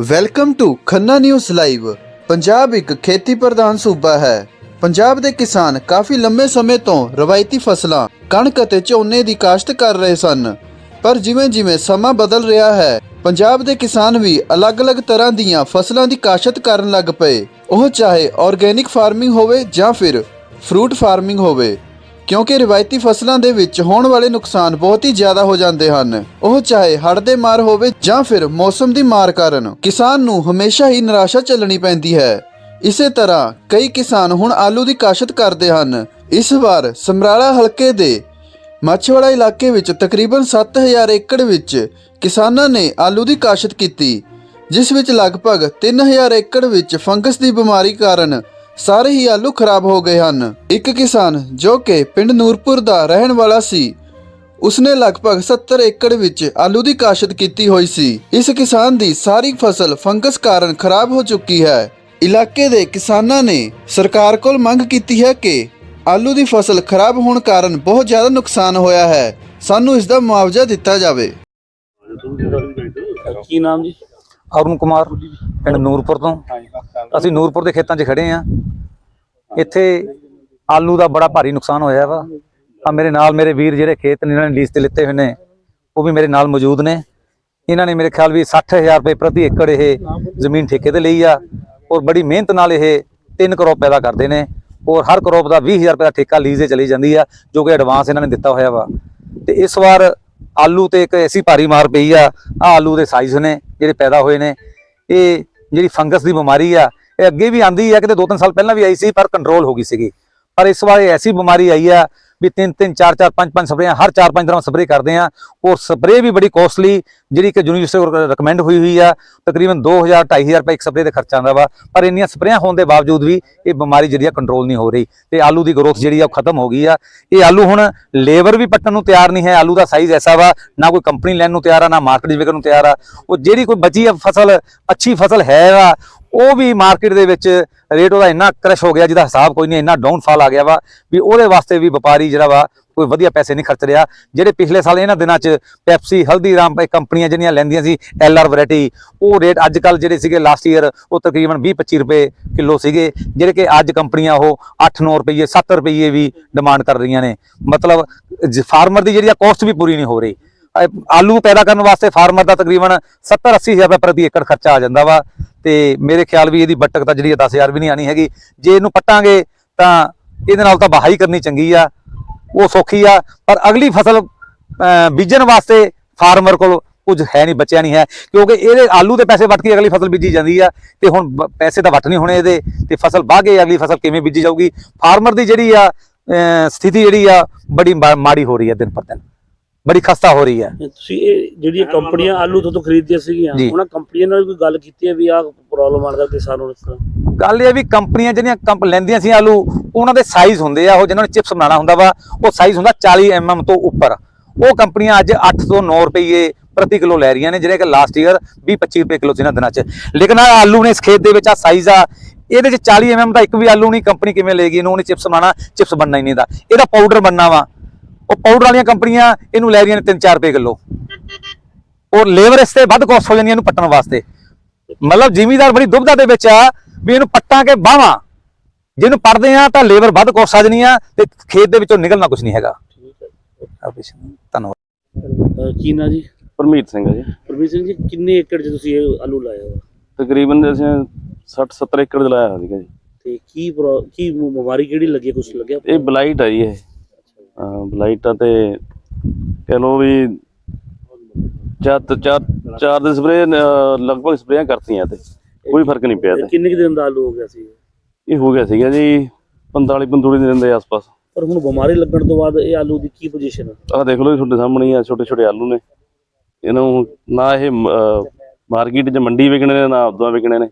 Welcome to Khanna news live Punjab ਇੱਕ ਖੇਤੀ ਪ੍ਰਧਾਨ ਸੂਬਾ ਹੈ। ਪੰਜਾਬ ਦੇ ਕਿਸਾਨ ਕਾਫੀ ਲੰਮੇ ਸਮੇਂ ਤੋਂ ਰਵਾਇਤੀ ਫਸਲਾਂ, ਕਣਕ ਅਤੇ ਝੋਨੇ ਦੀ ਕਾਸ਼ਤ ਕਰ ਰਹੇ ਸਨ। ਪਰ ਜਿਵੇਂ-ਜਿਵੇਂ ਸਮਾਂ ਬਦਲ ਰਿਹਾ ਹੈ ਪੰਜਾਬ ਦੇ ਕਿਸਾਨ ਵੀ ਅਲੱਗ-ਅਲੱਗ ਤਰ੍ਹਾਂ ਦੀਆਂ ਫਸਲਾਂ ਦੀ ਕਾਸ਼ਤ ਕਰਨ ਲੱਗ ਪਏ। ਉਹ ਚਾਹੇ ਆਰਗੇਨਿਕ ਫਾਰਮਿੰਗ ਹੋਵੇ ਜਾਂ ਫਿਰ ਫਰੂਟ ਫਾਰਮਿੰਗ ਹੋਵੇ। ਕਿਉਂਕਿ ਰਿਵਾਇਤੀ ਫਸਲਾਂ ਦੇ ਵਿੱਚ ਹੋਣ ਵਾਲੇ ਨੁਕਸਾਨ ਬਹੁਤ ਹੀ ਜ਼ਿਆਦਾ ਹੋ ਜਾਂਦੇ ਹਨ। ਉਹ ਚਾਹੇ ਹੜ੍ਹ ਦੇ ਮਾਰ ਹੋਵੇ ਜਾਂ ਫਿਰ ਮੌਸਮ ਦੀ ਮਾਰ ਕਾਰਨ, ਕਿਸਾਨ ਨੂੰ ਹਮੇਸ਼ਾ ਹੀ ਨਿਰਾਸ਼ਾ ਝੱਲਣੀ ਪੈਂਦੀ ਹੈ। ਇਸੇ ਤਰ੍ਹਾਂ ਕਈ ਕਿਸਾਨ ਹੁਣ ਆਲੂ ਦੀ ਕਾਸ਼ਤ ਕਰਦੇ ਹਨ। ਇਸ ਵਾਰ ਸਮਰਾਲਾ ਹਲਕੇ ਦੇ ਮਾਛੀਵਾੜਾ ਇਲਾਕੇ ਵਿੱਚ ਤਕਰੀਬਨ 7000 ਏਕੜ ਵਿੱਚ ਕਿਸਾਨਾਂ ਨੇ ਆਲੂ ਦੀ ਕਾਸ਼ਤ ਕੀਤੀ, ਜਿਸ ਵਿੱਚ ਲਗਭਗ 3000 ਏਕੜ ਵਿੱਚ ਫੰਗਸ ਦੀ ਬਿਮਾਰੀ ਕਾਰਨ ਸਾਰੇ ਹੀ ਆਲੂ ਖਰਾਬ ਹੋ ਗਏ ਹਨ। ਇੱਕ ਕਿਸਾਨ ਜੋ ਕਿ ਪਿੰਡ ਨੂਰਪੁਰ ਦਾ ਰਹਿਣ ਵਾਲਾ ਸੀ, ਉਸਨੇ ਲਗਭਗ 70 ਏਕੜ ਵਿੱਚ ਆਲੂ ਦੀ ਕਾਸ਼ਤ ਕੀਤੀ ਹੋਈ ਸੀ। ਇਸ ਕਿਸਾਨ ਦੀ ਸਾਰੀ ਫਸਲ ਫੰਗਸ ਕਾਰਨ ਖਰਾਬ ਹੋ ਚੁੱਕੀ ਹੈ। ਇਲਾਕੇ ਦੇ ਕਿਸਾਨਾਂ ਨੇ ਸਰਕਾਰ ਕੋਲ ਮੰਗ ਕੀਤੀ ਹੈ ਕਿ ਆਲੂ ਦੀ ਫਸਲ ਖਰਾਬ ਹੋਣ ਕਾਰਨ ਬਹੁਤ ਜ਼ਿਆਦਾ ਨੁਕਸਾਨ ਹੋਇਆ ਹੈ। ਸਾਨੂੰ ਇਸ ਦਾ ਮੁਆਵਜ਼ਾ ਦਿੱਤਾ ਜਾਵੇ। ਕੀ ਨਾਮ ਜੀ? ਅਰੁਣ ਕੁਮਾਰ, ਪਿੰਡ ਨੂਰਪੁਰ ਤੋਂ। ਅਸੀਂ ਨੂਰਪੁਰ ਦੇ ਖੇਤਾਂ 'ਚ ਖੜੇ ਆ। ਇੱਥੇ ਆਲੂ ਦਾ ਬੜਾ ਭਾਰੀ ਨੁਕਸਾਨ ਹੋਇਆ ਵਾ। ਆ ਮੇਰੇ ਨਾਲ ਮੇਰੇ ਵੀਰ ਜਿਹੜੇ ਖੇਤ ਨੇ, ਇਹਨਾਂ ਨੇ ਲੀਜ਼ ਤੇ ਲਿੱਤੇ ਹੋਏ ਨੇ, ਉਹ ਵੀ ਮੇਰੇ ਨਾਲ ਮੌਜੂਦ ਨੇ। ਇਹਨਾਂ ਨੇ ਮੇਰੇ ਖਿਆਲ ਵੀ 60000 ਰੁਪਏ ਪ੍ਰਤੀ ਏਕੜ ਇਹ ਜ਼ਮੀਨ ਠੇਕੇ ਤੇ ਲਈ ਆ। ਔਰ ਬੜੀ ਮਿਹਨਤ ਨਾਲ ਇਹ ਤਿੰਨ ਕਰੋਪ ਪੈਦਾ ਕਰਦੇ ਨੇ। ਔਰ ਹਰ ਕਰੋਪ ਦਾ 20000 ਰੁਪਏ ਦਾ ਠੇਕਾ ਲੀਜ਼ ਤੇ ਚਲੀ ਜਾਂਦੀ ਆ, ਜੋ ਕਿ ਐਡਵਾਂਸ ਇਹਨਾਂ ਨੇ ਦਿੱਤਾ ਹੋਇਆ ਵਾ। ਤੇ ਇਸ ਵਾਰ ਆਲੂ ਤੇ ਇੱਕ ਐਸੀ ਭਾਰੀ ਮਾਰ ਪਈ ਆ। ਆ ਆਲੂ ਦੇ ਸਾਈਜ਼ ਨੇ। ਜਿਹੜੇ ਪੈਦਾ ਹੋਏ ਨੇ, ਇਹ ਜਿਹੜੀ ਫੰਗਸ ਦੀ ਬਿਮਾਰੀ ਆ, ਇਹ ਅੱਗੇ ਵੀ ਆਂਦੀ ਆ, ਕਿਤੇ ਦੋ ਤਿੰਨ ਸਾਲ ਪਹਿਲਾਂ ਵੀ ਆਈ ਸੀ, ਪਰ ਕੰਟਰੋਲ ਹੋ ਗਈ ਸੀਗੀ। ਪਰ ਇਸ ਵਾਰ ਇਹ ਐਸੀ ਬਿਮਾਰੀ ਆਈ ਆ ਵੀ ਤਿੰਨ ਤਿੰਨ, ਚਾਰ ਚਾਰ, ਪੰਜ ਪੰਜ ਸਪਰੇਆਂ, ਹਰ ਚਾਰ, ਪੰਜ ਤਰ੍ਹਾਂ ਸਪਰੇਅ ਕਰਦੇ ਆ ਔਰ ਸਪਰੇਅ ਵੀ ਬੜੀ ਕੋਸਟਲੀ ਜਿਹੜੀ ਕਿ ਯੂਨੀਵਰਸਿਟੀ ਕੋਲ ਰეკਮੈਂਡ ਹੋਈ ਹੋਈ ਆ, ਤਕਰੀਬਨ 2000 2500 ਰੁਪਏ ਇੱਕ ਸਪਰੇਅ ਦੇ ਖਰਚਾ ਆਉਂਦਾ ਵਾ। ਪਰ ਇੰਨੀਆਂ ਸਪਰੇਆਂ ਹੋਣ ਦੇ ਬਾਵਜੂਦ ਵੀ ਇਹ ਬਿਮਾਰੀ ਜਿਹੜੀ ਆ ਕੰਟਰੋਲ ਨਹੀਂ ਹੋ ਰਹੀ। ਤੇ ਆਲੂ ਦੀ ਗਰੋਥ ਜਿਹੜੀ ਆ ਉਹ ਖਤਮ ਹੋ ਗਈ ਆ। ਇਹ ਆਲੂ ਹੁਣ ਲੇਬਰ ਵੀ ਪੱਟਣ ਨੂੰ ਤਿਆਰ ਨਹੀਂ ਹੈ। ਆਲੂ ਦਾ ਸਾਈਜ਼ ਐਸਾ ਵਾ, ਨਾ ਕੋਈ ਕੰਪਨੀ ਲੈਣ ਨੂੰ ਤਿਆਰ ਆ, ਨਾ ਮਾਰਕੀਟ 'ਚ ਵਿਕਣ ਨੂੰ ਤਿਆਰ ਆ। ਉਹ ਜਿਹੜੀ ਕੋਈ ਬਚੀ ਆ ਫਸਲ, ਅੱਛੀ ਫਸਲ ਹੈ ਵਾ ਉਹ ਵੀ ਮਾਰਕੀਟ ਦੇ ਵਿੱਚ ਰੇਟ ਉਹਦਾ ਇੰਨਾ ਕਰਸ਼ ਹੋ ਗਿਆ ਜਿਹਦਾ ਹਿਸਾਬ ਕੋਈ ਨਹੀਂ, ਇੰਨਾ ਡਾਊਨਫਾਲ ਆ ਗਿਆ ਵਾ ਵੀ ਉਹਦੇ ਵਾਸਤੇ ਵੀ ਵਪਾਰੀ ਜਿਹੜਾ ਵਾ ਕੋਈ ਵਧੀਆ ਪੈਸੇ ਨਹੀਂ ਖਰਚ ਰਿਹਾ। ਜਿਹੜੇ ਪਿਛਲੇ ਸਾਲ ਇਹਨਾਂ ਦਿਨਾਂ 'ਚ ਪੈਪਸੀ ਹਲਦੀਰਾਮ ਇਹ ਕੰਪਨੀਆਂ ਜਿਹੜੀਆਂ ਲੈਂਦੀਆਂ ਸੀ ਐਲਆਰ ਵੈਰਾਈਟੀ ਉਹ ਰੇਟ ਅੱਜ ਕੱਲ ਜਿਹੜੇ ਸੀਗੇ ਲਾਸਟ ਈਅਰ ਉਹ ਤਕਰੀਬਨ 20-25 ਰੁਪਏ ਕਿਲੋ ਸੀਗੇ, ਜਿਹੜੇ ਕਿ ਅੱਜ ਕੰਪਨੀਆਂ ਉਹ 8-9 ਰੁਪਏ 7 ਰੁਪਏ ਵੀ ਡਿਮਾਂਡ ਕਰ ਰਹੀਆਂ ਨੇ। ਮਤਲਬ ਫਾਰਮਰ ਦੀ ਜਿਹੜੀ ਆ ਕੋਸਟ ਵੀ ਪੂਰੀ ਨਹੀਂ ਹੋ ਰਹੀ। ਆਲੂ ਪੈਦਾ ਕਰਨ ਵਾਸਤੇ ਫਾਰਮਰ ਦਾ ਤਕਰੀਬਨ 70-80 ਹਜ਼ਾਰ ਰੁਪਏ ਪ੍ਰਤੀ ਏਕੜ ਖਰਚਾ ਆ ਜਾਂਦਾ ਵਾ। ਤੇ ਮੇਰੇ ਖਿਆਲ ਵੀ ਇਹਦੀ ਬੱਟਕ ਤਾਂ ਜਿਹੜੀ 10000 ਵੀ ਨਹੀਂ ਆਣੀ ਹੈਗੀ। ਜੇ ਇਹਨੂੰ ਪੱਟਾਂਗੇ ਤਾਂ ਇਹਦੇ ਨਾਲ ਤਾਂ ਬਹਾਈ ਕਰਨੀ ਚੰਗੀ ਆ। ਉਹ ਸੌਖੀ ਆ। ਪਰ ਅਗਲੀ ਫਸਲ ਬੀਜਣ ਵਾਸਤੇ ਫਾਰਮਰ ਕੋਲ ਕੁਝ ਹੈ ਨਹੀਂ, ਬਚਿਆ ਨਹੀਂ ਹੈ। ਕਿਉਂਕਿ ਇਹਦੇ ਆਲੂ ਦੇ ਪੈਸੇ ਵੱਟ ਕੇ ਅਗਲੀ ਫਸਲ ਬੀਜੀ ਜਾਂਦੀ ਆ ਤੇ ਹੁਣ ਪੈਸੇ ਤਾਂ ਵੱਟ ਨਹੀਂ ਹੋਣੇ ਇਹਦੇ ਤੇ ਫਸਲ ਵਾਹ ਵਾਗੇ ਅਗਲੀ ਫਸਲ ਕਿਵੇਂ ਬੀਜੀ ਜਾਊਗੀ। ਫਾਰਮਰ ਦੀ ਜਿਹੜੀ ਆ ਸਥਿਤੀ ਜਿਹੜੀ ਆ, ਬੜੀ ਮਾ- ਮਾੜੀ ਹੋ ਰਹੀ ਆ ਦਿਨ ਪਰ ਦਿਨ। ਬੜੀ ਖਸਤਾ ਹੋ ਰਹੀ ਹੈ। ਤੁਸੀਂ ਇਹ ਜਿਹੜੀਆਂ ਕੰਪਨੀਆਂ ਆਲੂ ਤੋਂ ਖਰੀਦਦੀਆਂ ਸੀਗੀਆਂ। ਉਹਨਾਂ ਕੰਪਨੀਆਂ ਨਾਲ ਕੋਈ ਗੱਲ ਕੀਤੀ ਹੈ ਵੀ ਆਹ ਪ੍ਰੋਬਲਮ ਆਉਂਦਾ ਕਿਸਾਨ ਨੂੰ ਇਸ ਤਰ੍ਹਾਂ? ਗੱਲ ਇਹ ਆ ਵੀ ਕੰਪਨੀਆਂ ਜਿਹੜੀਆਂ ਕੰਪ ਲੈਂਦੀਆਂ ਸੀ ਆਲੂ ਉਹਨਾਂ ਦੇ ਸਾਈਜ਼ ਹੁੰਦੇ ਆ ਉਹ ਜਿਹਨਾਂ ਨੇ ਚਿਪਸ ਬਣਾਉਣਾ ਹੁੰਦਾ ਵਾ ਉਹ ਸਾਈਜ਼ ਹੁੰਦਾ 40 mm ਤੋਂ ਉੱਪਰ। ਉਹ ਕੰਪਨੀਆਂ ਅੱਜ 8 ਤੋਂ 9 ਰੁਪਏ ਪ੍ਰਤੀ ਕਿਲੋ ਲੈ ਰਹੀਆਂ ਨੇ ਜਿਹੜੇ ਕਿ ਲਾਸਟ ਈਅਰ 20 25 ਰੁਪਏ ਕਿਲੋ ਸੀ ਇਹਨਾਂ ਦਿਨਾਂ 'ਚ। ਲੇਕਿਨ ਆਹ ਆਲੂ ਨੇ ਇਸ ਖੇਤ ਦੇ ਵਿੱਚ ਆ ਸਾਈਜ਼ ਆ ਇਹਦੇ 'ਚ 40 mm ਦਾ ਇੱਕ ਵੀ ਆਲੂ ਨਹੀਂ ਕੰਪਨੀ ਕਿਵੇਂ ਲੇਗੀ ਇਹਨੂੰ ਉਹਨੇ ਚਿਪਸ ਬਣਾਉਣਾ ਚਿਪਸ ਬਣਨਾ ਹੀ ਨਹੀਂ ਦਾ ਇਹਦਾ ਪਾਊਡਰ ਬਣਨਾ ਵਾ। ਉਹ ਪਾਊਡਰ ਵਾਲੀਆਂ ਕੰਪਨੀਆਂ ਇਹਨੂੰ ਲੈ ਰਹੀਆਂ ਨੇ 3-4 ਰੁਪਏ ਕਿਲੋ। ਔਰ ਲੇਬਰ ਇਸ ਤੇ ਵੱਧ ਕੋਸਟ ਹੋ ਜਾਂਦੀ ਇਹਨੂੰ ਪੱਟਣ ਵਾਸਤੇ। ਮਤਲਬ ਜ਼ਿਮੀਦਾਰ ਬੜੀ ਦੁਬਦਾ ਦੇ ਵਿੱਚ ਆ ਵੀ ਇਹਨੂੰ ਪੱਟਾਂ ਕੇ ਬਾਹਾਂ। ਜਿਹਨੂੰ ਪੜਦੇ ਆ ਤਾਂ ਲੇਬਰ ਵੱਧ ਕੋਸ ਸਕਦੀ ਆ ਤੇ ਖੇਤ ਦੇ ਵਿੱਚੋਂ ਨਿਕਲਣਾ ਕੁਝ ਨਹੀਂ ਹੈਗਾ। ਠੀਕ ਹੈ। ਧੰਨਵਾਦ। ਕੀ ਨਾ ਜੀ? ਪਰਮੀਤ ਸਿੰਘ ਜੀ। ਪਰਮੇਸ਼ ਸਿੰਘ ਜੀ ਕਿੰਨੇ ਏਕੜ 'ਚ ਤੁਸੀਂ ਇਹ ਆਲੂ ਲਾਇਆ ਤਕਰੀਬਨ ਅਸੀਂ 60 70 ਏਕੜ ਚ ਲਾਇਆ ਹੋਇਆ ਸੀਗਾ ਜੀ। ਤੇ ਕੀ ਕੀ ਬਿਮਾਰੀ ਕਿਹੜੀ ਲੱਗੀ ਕੁਝ ਲੱਗਿਆ ਇਹ ਬਲਾਈਟ ਆ ਜੀ ਇਹ। ਹਾਂ, ਬਲਾਈਟ ਆ ਤੇ ਕਹ ਲੋ ਵੀ ਚਾਰ ਚਾਰ ਚਾਰ ਦੇ ਸਪਰੇ ਲਗਭਗ ਸਪਰੇਆਂ ਕਰਤੀਆਂ ਤੇ ਕੋਈ ਫ਼ਰਕ ਨਹੀਂ ਪਿਆ ਤੇ ਕਿੰਨੇ ਕੁ ਦਿਨ ਦਾ ਆਲੂ ਹੋ ਗਿਆ ਸੀ? ਇਹ ਹੋ ਗਿਆ ਸੀਗਾ ਜੀ 45 ਪੰਦੂੜੀ ਦਿਨ ਦੇ ਆਸ-ਪਾਸ। ਪਰ ਹੁਣ ਬਿਮਾਰੀ ਲੱਗਣ ਤੋਂ ਬਾਅਦ ਇਹ ਆਲੂ ਦੀ ਕੀ ਪੋਜੀਸ਼ਨ ਆਹ ਦੇਖ ਲਓ ਤੁਹਾਡੇ ਸਾਹਮਣੇ ਆ ਛੋਟੇ ਛੋਟੇ ਆਲੂ ਨੇ। ਇਹਨੂੰ ਨਾ ਇਹ ਮਾਰਕੀਟ 'ਚ ਮੰਡੀ ਵਿਕਣੇ ਨੇ ਨਾ ਉਦਾਂ ਵਿਕਣੇ ਨੇ।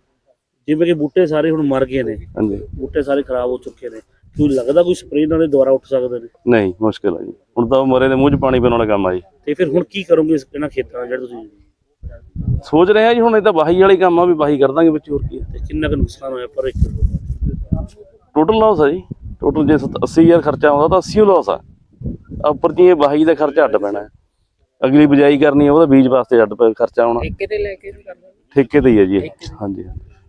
ਜਿਵੇਂ ਕਿ ਬੂਟੇ ਸਾਰੇ ਹੁਣ ਮਰ ਗਏ ਨੇ। ਹਾਂਜੀ। ਬੂਟੇ ਸਾਰੇ ਖਰਾਬ ਹੋ ਚੁੱਕੇ ਨੇ। ਕੀ ਲੱਗਦਾ ਕੋਈ ਸਪਰੇਅ ਨਾਲ ਦੁਬਾਰਾ ਉੱਠ ਸਕਦੇ ਨੇ? ਨਹੀਂ ਮੁਸ਼ਕਿਲ ਆ ਜੀ। ਹੁਣ ਤਾਂ ਉਹ ਮਰੇ ਦੇ ਮੂੰਹ 'ਚ ਪਾਣੀ ਪੈਣ ਵਾਲਾ ਕੰਮ ਆ ਜੀ। ਤੇ ਫਿਰ ਹੁਣ ਕੀ ਕਰੋਗੇ ਇਸ ਇਹਨਾਂ ਖੇਤਾਂ ਨਾਲ ਜਿਹੜੇ ਤੁਸੀਂ? ਸੋਚ ਰਹੇ ਆ ਜੀ ਹੁਣ ਇਹ ਤਾਂ ਵਾਹੀ ਵਾਲੀ ਕੰਮ ਆ ਵੀ ਵਾਹੀ ਕਰ ਦਾਂਗੇ ਵਿੱਚ ਹੋਰ ਕੀ ਆ। ਤੇ ਕਿੰਨਾ ਕੁ ਨੁਕਸਾਨ ਹੋਇਆ ਪਰ ਇੱਕ ਟੋਟਲ ਲਾਸ ਆ ਜੀ। ਟੋਟਲ ਜੇ 80000 ਖਰਚਾ ਆਉਂਦਾ ਤਾਂ 80 ਲਾਸ ਆ। ਆਹ ਉੱਪਰ ਜੀ ਇਹ ਵਾਹੀ ਦਾ ਖਰਚਾ ਅੱਡ ਪੈਣਾ। ਹੈ। ਅਗਲੀ ਬਿਜਾਈ ਕਰਨੀ ਆ ਉਹਦਾ ਬੀਜ ਵਾਸਤੇ ਅੱਡ ਪੈ ਖਰਚਾ ਆਉਣਾ। ਠੇਕੇ ਤੇ ਲੈ ਕੇ ਵੀ ਕਰਦੇ ਠੇਕੇ ਤੇ ਹੀ ਹੈ ਜੀ ਇਹ। ਹਾਂਜੀ।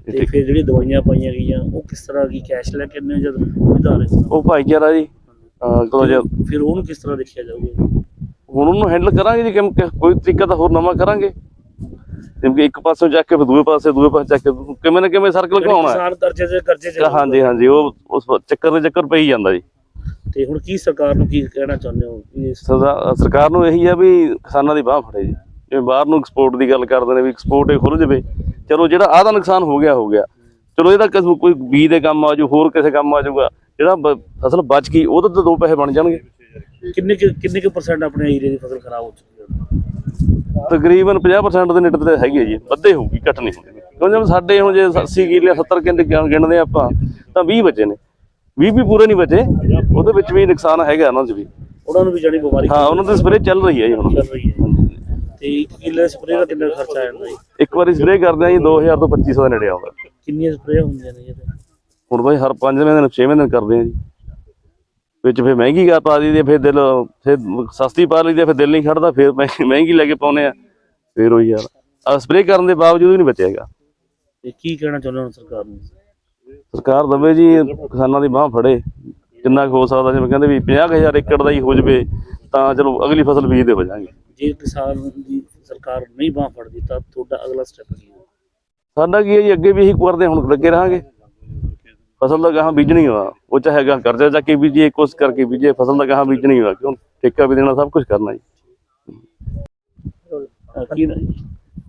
ਤੇ ਫਿਰ ਜਿਹੜੀ ਦਵਾਈਆਂ ਪਾਈਆਂ ਗਈਆਂ ਉਹ ਕਿਸ ਤਰ੍ਹਾਂ ਕੀ ਕੈਸ਼ ਲੈ ਕੇ ਨੇ ਜਦ ਉਧਾਰੇ ਉਹ ਭਾਈਚਾਰਾ ਜੀ ਕਦੋਂ ਜੇ ਫਿਰ ਉਹਨੂੰ ਕਿਸ ਤਰ੍ਹਾਂ ਦੇਖਿਆ ਜਾਊਗਾ? ਹੁਣ ਉਹਨੂੰ ਹੈਂਡਲ ਕਰਾਂਗੇ ਜੀ ਕਿ- ਕੋਈ ਤਰੀਕਾ ਤਾਂ ਹੋਰ ਨਵਾਂ ਕਰਾਂਗੇ। ਜਿਵੇਂ ਕਿ ਇੱਕ ਪਾਸੋਂ ਚੱਕ ਕੇ ਫਿਰ ਦੂਏ ਪਾਸੇ ਦੂਏ ਪਾਸੇ ਚੱਕ ਕੇ ਕਿਵੇਂ ਨਾ ਕਿਵੇਂ ਸਰਕਲ ਘੁਮਾਉਣਾ। ਹੈ ਕਰਜ਼ੇ ਦੇ ਕਰਜ਼ੇ ਚ ਹਾਂਜੀ ਹਾਂਜੀ ਉਹ ਉਸ ਚੱਕਰ ਦੇ ਚੱਕਰ ਪਈ ਜਾਂਦਾ ਜੀ। ਤੇ ਹੁਣ ਕੀ ਸਰਕਾਰ ਨੂੰ ਕੀ ਕਹਿਣਾ ਚਾਹੁੰਦੇ ਹੋ? ਸਰਕਾਰ ਨੂੰ ਇਹੀ ਆ ਵੀ ਕਿਸਾਨਾਂ ਦੀ ਬਾਹ ਫੜੇ ਜੀ। ਜਿਵੇਂ ਬਾਹਰ ਨੂੰ ਐਕਸਪੋਰਟ ਦੀ ਗੱਲ ਕਰਦੇ ਨੇ ਵੀ ਐਕਸਪੋਰਟ ਹੀ ਖੁੱਲ ਜਵੇ। ਚਲੋ ਜਿਹੜਾ ਆਹ ਦਾ ਨੁਕਸਾਨ ਹੋ ਗਿਆ ਹੋ ਗਿਆ। ਚਲੋ ਇਹਦਾ ਕਿਸੇ ਕੋਈ ਬੀਜ ਦੇ ਕੰਮ ਆ ਜਾਊ ਹੋਰ ਕਿਸੇ ਕੰਮ ਆ ਜਾਊਗਾ। ਜਿਹੜਾ ਬ- ਫਸਲ ਬਚ ਗਈ ਉਹਦੇ ਤਾਂ ਦੋ ਪੈਸੇ ਬਣ ਜਾਣਗੇ। ਕਿੰਨੇ ਕੁ- ਕਿੰਨੇ ਕੁ ਪਰਸੈਂਟ ਆਪਣੇ ਏਰੀਆ ਦੀ ਫਸਲ ਖਰਾਬ ਹੋ ਚੁੱਕੀ ਹੈ ਤਕਰੀਬਨ 50% ਦੇ ਨੇੜੇ ਤੇ ਹੈਗੀ ਹੈ ਜੀ ਵੱਧੇ ਹੋਊਗੀ ਘਟ ਨਹੀਂ ਹੋਣੀ ਕਿਉਂ ਜਿਵੇਂ ਸਾਡੇ ਹੁਣ ਜੇ 80 ਕਿੱਲੇ 70 ਕਿੱਲੇ ਗਿਣ- ਗਿਣਦੇ ਆਪਾਂ ਤਾਂ 20 ਬਚੇ ਨੇ। 20 ਵੀ ਪੂਰੇ ਨਹੀਂ ਬਚੇ ਉਹਦੇ ਵਿੱਚ ਵੀ ਨੁਕਸਾਨ ਹੈਗਾ ਉਹਨਾਂ 'ਚ ਵੀ। ਉਹਨਾਂ ਨੂੰ ਵੀ ਜਾਨੀ ਬਿਮਾਰੀ ਹਾਂ ਉਹਨਾਂ ਦੀ ਸਪਰੇਅ ਚੱਲ ਰਹੀ ਹੈ ਜੀ ਹੁਣ। ਚੱਲ ਰਹੀ ਹੈ। ਤੇ ਇੱਕ ਕਿੱਲੇ ਸਪਰੇਅ ਦਾ ਕਿੰਨਾ ਖਰਚਾ ਆ ਜਾਂਦਾ ਜੀ ਇੱਕ ਵਾਰੀ ਸਪਰੇਅ ਕਰਦੇ ਆ ਜੀ 2000 ਤੋਂ 2500 ਦੇ ਨੇੜੇ ਆਉਂਦਾ। ਕਿੰਨੀਆਂ ਸਪਰੇਅ ਹੁੰਦੀਆਂ ਨੇ ਇਹਦੇ? ਹੁਣ ਬਾਈ ਹਰ ਪੰਜਵੇਂ ਦਿਨ ਛੇਵੇਂ ਦਿਨ ਕਰਦੇ ਆ ਜੀ। ਵਿੱਚ ਫਿਰ ਮਹਿੰਗੀ ਗਾ ਪਾ ਦਈਦੀ ਫਿਰ ਦਿਲ ਫਿਰ ਸਸਤੀ ਪਾ ਲਈਦੀ ਫਿਰ ਦਿਲ ਨਹੀਂ ਖੜਦਾ ਫਿਰ ਮਹਿ- ਮਹਿੰਗੀ ਲੈ ਕੇ ਪਾਉਨੇ ਆ। ਫਿਰ ਉਹੀ ਯਾਰ ਆ। ਸਪਰੇਅ ਕਰਨ ਦੇ ਬਾਵਜੂਦ ਵੀ ਨਹੀਂ ਬਚੇਗਾ ਤੇ ਕੀ ਕਹਿਣਾ ਚਾਹੁੰਦੇ ਹੋ ਸਰਕਾਰ ਨੂੰ? ਸਰਕਾਰ ਦਵੇ ਜੀ ਕਿਸਾਨਾਂ ਦੀ ਬਾਹ ਫੜੇ। ਜਿੰਨਾ ਹੋ ਸਕਦਾ ਜਿਵੇਂ ਕਹਿੰਦੇ ਵੀ 50000 ਏਕੜ ਦਾ ਹੀ ਹੋ ਜਵੇ। ਤਾਂ ਚਲੋ ਅਗਲੀ ਫਸਲ ਬੀਜਦੇ ਹੋ ਜਾਾਂਗੇ ਜੇ ਕਿਸਾਨ ਦੀ ਸਰਕਾਰ ਨਹੀਂ ਬਾਹ ਫੜਦੀ ਤਾਂ ਤੁਹਾਡਾ ਅਗਲਾ ਸਟੈਪ ਕੀ ਹੈ ਸਾਡਾ ਕੀ ਹੈ ਜੀ ਅੱਗੇ ਵੀ ਇਹੀ ਕਰਦੇ ਹੁਣ ਲੱਗੇ ਰਹਾਂਗੇ। ਫਸਲ ਦਾ ਗਾਹਾਂ ਬੀਜਣੀ ਹੋਆ ਉਹ ਚਾਹੇ ਗਾਹਾਂ ਕਰਜ਼ਾ ਚੱਕ ਕੇ ਬੀਜੀਏ ਕੁਛ ਕਰਕੇ ਬੀਜੀਏ ਫਸਲ ਦਾ ਗਾਹਾਂ ਬੀਜਣੀ ਹੋਆ ਕਿਉਂ ਠੇਕਾ ਵੀ ਦੇਣਾ ਸਭ ਕੁਝ ਕਰਨਾ ਜੀ। ਅਹ ਕੀ ਨਾ ਜੀ?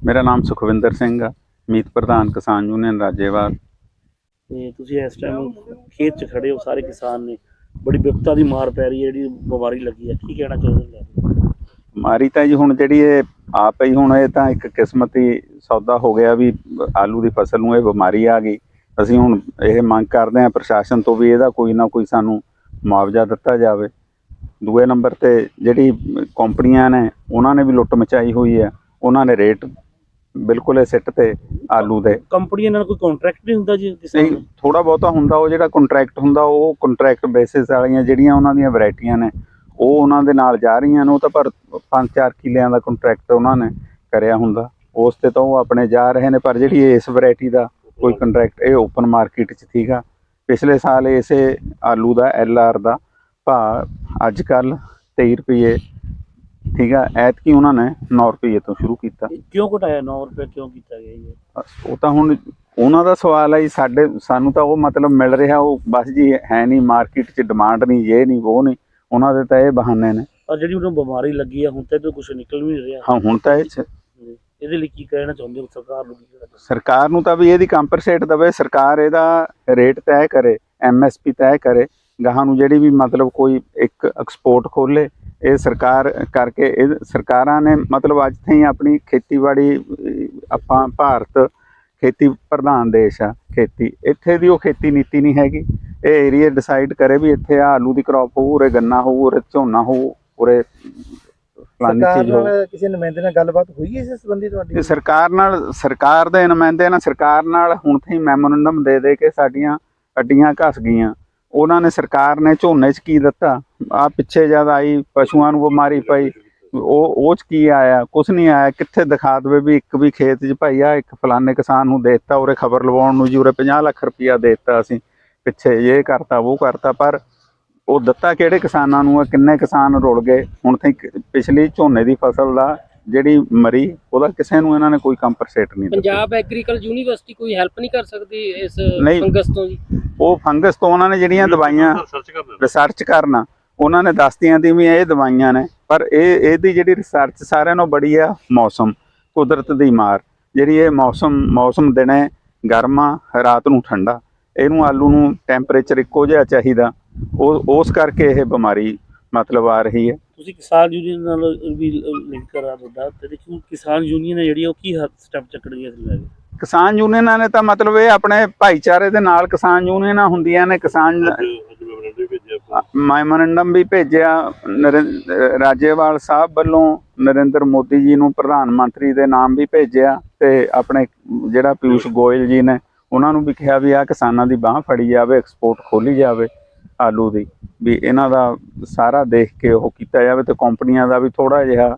ਮੇਰਾ ਨਾਮ ਸੁਖਵਿੰਦਰ ਸਿੰਘ ਆ ਮੀਤ ਪ੍ਰਧਾਨ ਕਿਸਾਨ ਯੂਨੀਅਨ ਰਾਜੇਵਾਲ। ਤੇ ਤੁਸੀਂ ਇਸ ਟਾਈਮ ਖੇਤ 'ਚ ਖੜੇ ਹੋ ਸਾਰੇ ਕਿਸਾਨ ਨੇ। ਬੜੀ ਵਿਪਤਾ ਦੀ ਮਾਰ ਪੈ ਰਹੀ ਹੈ, ਜਿਹੜੀ ਬਿਮਾਰੀ ਲੱਗੀ ਹੈ। ਕੀ ਕਹਿਣਾ ਚਾਹੁੰਦੇ ਹੋ ਮਾਰੀ ਤਾਂ ਜੀ ਹੁਣ ਜਿਹੜੀ ਇਹ ਆਪ ਹੀ ਹੁਣ ਇਹ ਤਾਂ ਇੱਕ ਕਿਸਮਤੀ ਸੌਦਾ ਹੋ ਗਿਆ ਵੀ ਆਲੂ ਦੀ ਫਸਲ ਨੂੰ ਇਹ ਬਿਮਾਰੀ ਆ ਗਈ। ਅਸੀਂ ਹੁਣ ਇਹ ਮੰਗ ਕਰਦੇ ਹਾਂ ਪ੍ਰਸ਼ਾਸਨ ਤੋਂ ਵੀ ਇਹਦਾ ਕੋਈ ਨਾ ਕੋਈ ਸਾਨੂੰ ਮੁਆਵਜ਼ਾ ਦਿੱਤਾ ਜਾਵੇ। ਦੂਏ ਨੰਬਰ ਤੇ ਜਿਹੜੀ ਕੰਪਨੀਆਂ ਨੇ, ਉਹਨਾਂ ਨੇ ਵੀ ਲੁੱਟ ਮਚਾਈ ਹੋਈ ਹੈ। ਉਹਨਾਂ ਨੇ ਰੇਟ ਬਿਲਕੁਲ ਇਹ ਸਿੱਟ ਤੇ ਆਲੂ ਦੇ। ਕੰਪਨੀਆਂ ਨਾਲ ਕੋਈ ਕੰਟਰੈਕਟ ਨਹੀਂ ਹੁੰਦਾ ਜੀ ਕਿਸਾਨ ਨਹੀਂ ਥੋੜਾ ਬਹੁਤਾ ਹੁੰਦਾ ਉਹ ਜਿਹੜਾ ਕੰਟਰੈਕਟ ਹੁੰਦਾ ਉਹ ਕੰਟਰੈਕਟ ਬੇਸਿਸ ਵਾਲੀਆਂ ਜਿਹੜੀਆਂ ਉਹਨਾਂ ਦੀਆਂ ਵੈਰਾਈਟੀਆਂ ਨੇ ਉਹ ਉਹਨਾਂ ਦੇ ਨਾਲ ਜਾ ਰਹੀਆਂ ਨੇ ਉਹ ਤਾਂ ਪਰ 5-4 ਕਿੱਲਿਆਂ ਦਾ ਕੰਟਰੈਕਟ ਉਹਨਾਂ ਨੇ ਕਰਿਆ ਹੁੰਦਾ। ਉਸ ਤੇ ਤਾਂ ਉਹ ਆਪਣੇ ਜਾ ਰਹੇ ਨੇ ਪਰ ਜਿਹੜੀ ਇਸ ਵੈਰਾਈਟੀ ਦਾ ਕੋਈ ਕੰਟਰੈਕਟ ਇਹ ਓਪਨ ਮਾਰਕੀਟ 'ਚ ਸੀਗਾ। ਪਿਛਲੇ ਸਾਲ ਇਸੇ ਆਲੂ ਦਾ ਐਲ ਆਰ ਦਾ ਭਾਅ ਅੱਜ ਕੱਲ 23 ਰੁਪਏ ਠੀਕ ਆ ਐਤਕੀ ਉਹਨਾਂ ਨੇ 9 ਰੁਪਏ ਤੋਂ ਸ਼ੁਰੂ ਕੀਤਾ। ਕਿਉਂ ਘਟਾਇਆ? 9 ਰੁਪਏ ਕਿਉਂ ਕੀਤਾ ਗਿਆ ਜੀ? ਉਹ ਤਾਂ ਹੁਣ ਉਹਨਾਂ ਦਾ ਸਵਾਲ ਹੈ ਜੀ ਸਾਡੇ ਸਾਨੂੰ ਤਾਂ ਉਹ ਮਤਲਬ ਮਿਲ ਰਿਹਾ ਉਹ ਬਸ ਜੀ ਹੈ ਨਹੀਂ ਮਾਰਕੀਟ 'ਚ ਡਿਮਾਂਡ ਨਹੀਂ ਇਹ ਨਹੀਂ ਉਹ ਨਹੀਂ ਉਹਨਾਂ ਦੇ ਤਾਂ ਇਹ ਬਹਾਨੇ ਨੇ। ਔਰ ਜਿਹੜੀ ਉਹਨੂੰ ਬਿਮਾਰੀ ਲੱਗੀ ਆ ਹੁਣ ਤੇ ਤਾਂ ਕੁਝ ਨਿਕਲ ਵੀ ਨਹੀਂ ਰਿਹਾ। ਹਾਂ ਹੁਣ ਤਾਂ ਇਹ 'ਚ ਇਹਦੇ ਲਈ ਕੀ ਕਹਿਣਾ ਚਾਹੁੰਦੇ ਹੋ ਸਰਕਾਰ ਨੂੰ? ਸਰਕਾਰ ਨੂੰ ਤਾਂ ਵੀ ਇਹਦੀ ਕੰਪਨਸੇਟ ਦਵੇ ਸਰਕਾਰ ਇਹਦਾ ਰੇਟ ਤੈਅ ਕਰੇ ਐਮਐਸਪੀ ਤੈਅ ਕਰੇ ਗਾਹਾਂ ਨੂੰ ਜਿਹੜੀ ਵੀ ਮਤਲਬ ਕੋਈ ਇੱਕ ਐਕਸਪੋਰਟ ਖੋਲੇ ਇਹ ਸਰਕਾਰ ਕਰਕੇ ਇਹ ਸਰਕਾਰਾਂ ਨੇ ਮਤਲਬ ਅੱਜ ਤਾਈਂ ਆਪਣੀ ਖੇਤੀਬਾੜੀ ਆਪਾਂ ਭਾਰਤ ਖੇਤੀ ਪ੍ਰਧਾਨ ਦੇਸ਼ ਆ ਖੇਤੀ। ਇੱਥੇ ਦੀ ਉਹ ਖੇਤੀ ਨੀਤੀ ਨਹੀਂ ਹੈਗੀ। ਇਹ ਏਰੀਆ ਡਿਸਾਈਡ ਕਰੇ ਵੀ ਇੱਥੇ ਆਹ ਆਲੂ ਦੀ ਕ੍ਰੌਪ ਹੋਊ ਉਰੇ ਗੰਨਾ ਹੋਊ ਉਰੇ ਝੋਨਾ ਹੋਊ ਉਰੇ ਫਲਾਨੀ ਚੀਜ਼ ਨਾਲ ਕਿਸੇ ਨੁਮਾਇੰਦੇ ਨਾਲ ਗੱਲਬਾਤ ਹੋਈ ਹੈ ਇਸ ਸੰਬੰਧੀ ਤੁਹਾਡੀ? ਤੇ ਸਰਕਾਰ ਨਾਲ ਸਰਕਾਰ ਦੇ ਨੁਮਾਇੰਦੇ ਨਾਲ ਸਰਕਾਰ ਨਾਲ ਹੁਣ ਤਾਈਂ ਮੈਮੋਰੰਡਮ ਦੇ ਦੇ ਕੇ ਸਾਡੀਆਂ ਅੱਡੀਆਂ ਘਸ ਗਈਆਂ। ਉਹਨਾਂ ਨੇ ਸਰਕਾਰ ਨੇ ਝੋਨੇ 'ਚ ਕੀ ਦਿੱਤਾ? ਆ ਪਿੱਛੇ ਜਦ ਆਈ, ਪਸ਼ੂਆਂ ਨੂੰ ਬਿਮਾਰੀ ਪਈ, ਉਹ ਉਹ 'ਚ ਕੀ ਆਇਆ? ਕੁਝ ਨਹੀਂ ਆਇਆ। ਕਿੱਥੇ ਦਿਖਾ ਦੇਵੇ ਵੀ ਇੱਕ ਵੀ ਖੇਤ 'ਚ ਭਾਈ ਆ ਇੱਕ ਫਲਾਣੇ ਕਿਸਾਨ ਨੂੰ ਦੇ ਦਿੱਤਾ, ਉਰੇ ਖਬਰ ਲਵਾਉਣ ਨੂੰ ਜੀ, ਉਰੇ 50 ਲੱਖ ਰੁਪਇਆ ਦੇ ਦਿੱਤਾ ਅਸੀਂ। ਪਿੱਛੇ ਇਹ ਕਰਤਾ, ਉਹ ਕਰਤਾ, ਪਰ ਉਹ ਦਿੱਤਾ ਕਿਹੜੇ ਕਿਸਾਨਾਂ ਨੂੰ? ਆ ਕਿੰਨੇ ਕਿਸਾਨ ਰੁਲ ਗਏ? ਹੁਣ ਤਾਈਂ ਪਿਛਲੀ ਝੋਨੇ ਦੀ ਫਸਲ ਦਾ ਜਿਹੜੀ ਮਰੀ ਉਹਦਾ ਕਿਸੇ ਨੂੰ ਇਹਨਾਂ ਨੇ ਕੋਈ ਕੰਪਨਸੇਟ ਨਹੀਂ ਦਿੱਤਾ। ਪੰਜਾਬ ਐਗਰੀਕਲਚਰ ਯੂਨੀਵਰਸਿਟੀ ਕੋਈ ਹੈਲਪ ਨਹੀਂ ਕਰ ਸਕਦੀ ਇਸ ਨਹੀਂ। ਫੰਗਸ ਤੋਂ ਜੀ? ਉਹ ਫੰਗਸ ਤੋਂ ਉਹਨਾਂ ਨੇ ਜਿਹੜੀਆਂ ਦਵਾਈਆਂ ਰਿਸਰਚ ਕਰਨਾ ਉਹਨਾਂ ਨੇ ਦੱਸਤੀਆਂ ਦੀ ਵੀ ਇਹ ਦਵਾਈਆਂ ਨੇ ਪਰ ਇਹ ਇਹਦੀ ਜਿਹੜੀ ਰਿਸਰਚ ਸਾਰਿਆਂ ਨਾਲੋਂ ਬੜੀ ਆ ਮੌਸਮ ਕੁਦਰਤ ਦੀ ਮਾਰ ਜਿਹੜੀ ਇਹ ਮੌਸਮ ਮੌਸਮ ਦਿਨੇ ਗਰਮਾ ਰਾਤ ਨੂੰ ਠੰਡਾ ਇਹਨੂੰ ਆਲੂ ਨੂੰ ਟੈਂਪਰੇਚਰ ਇੱਕੋ ਜਿਹਾ ਚਾਹੀਦਾ ਉਹ ਉਸ ਕਰਕੇ ਇਹ ਬਿਮਾਰੀ ਮਤਲਬ ਆ ਰਹੀ ਹੈ। ਤੁਸੀਂ ਕਿਸਾਨ ਯੂਨੀਅਨ ਨਾਲ ਵੀ ਲਿੰਕ ਕਰਾ ਤੁਹਾਡਾ ਤੇ ਦੇਖੋ ਕਿਸਾਨ ਯੂਨੀਅਨ ਹੈ ਜਿਹੜੀ ਉਹ ਕੀ ਸਟੈਪ ਚੱਕਣਗੇ ਇਸ ਲਈ ਲੈ ਕੇ ਕਿਸਾਨ ਯੂਨੀਅਨਾਂ ਨੇ ਤਾਂ ਮਤਲਬ ਇਹ ਆਪਣੇ ਭਾਈਚਾਰੇ ਦੇ ਨਾਲ ਕਿਸਾਨ ਯੂਨੀਅਨਾਂ ਹੁੰਦੀਆਂ ਨੇ ਕਿਸਾਨ ਮੈਮੋਰੰਡਮ ਵੀ ਭੇਜਿਆ ਰਾਜੇਵਾਲ ਸਾਹਿਬ ਵੱਲੋਂ ਨਰਿੰਦਰ ਮੋਦੀ ਜੀ ਨੂੰ ਪ੍ਰਧਾਨ ਮੰਤਰੀ ਦੇ ਨਾਮ ਵੀ ਭੇਜਿਆ ਤੇ ਆਪਣੇ ਜਿਹੜਾ ਪਿਊਸ਼ ਗੋਇਲ ਜੀ ਨੇ ਉਹਨਾਂ ਨੂੰ ਵੀ ਕਿਹਾ ਵੀ ਆ ਕਿਸਾਨਾਂ ਦੀ ਬਾਹ ਫੜੀ ਜਾਵੇ ਐਕਸਪੋਰਟ ਖੋਲੀ ਜਾਵੇ। ਆਲੂ ਦੀ, ਵੀ ਇਹਨਾਂ ਦਾ ਸਾਰਾ ਦੇਖ ਕੇ ਉਹ ਕੀਤਾ ਜਾਵੇ ਤੇ ਕੰਪਨੀਆਂ ਦਾ ਵੀ ਥੋੜਾ ਜਿਹਾ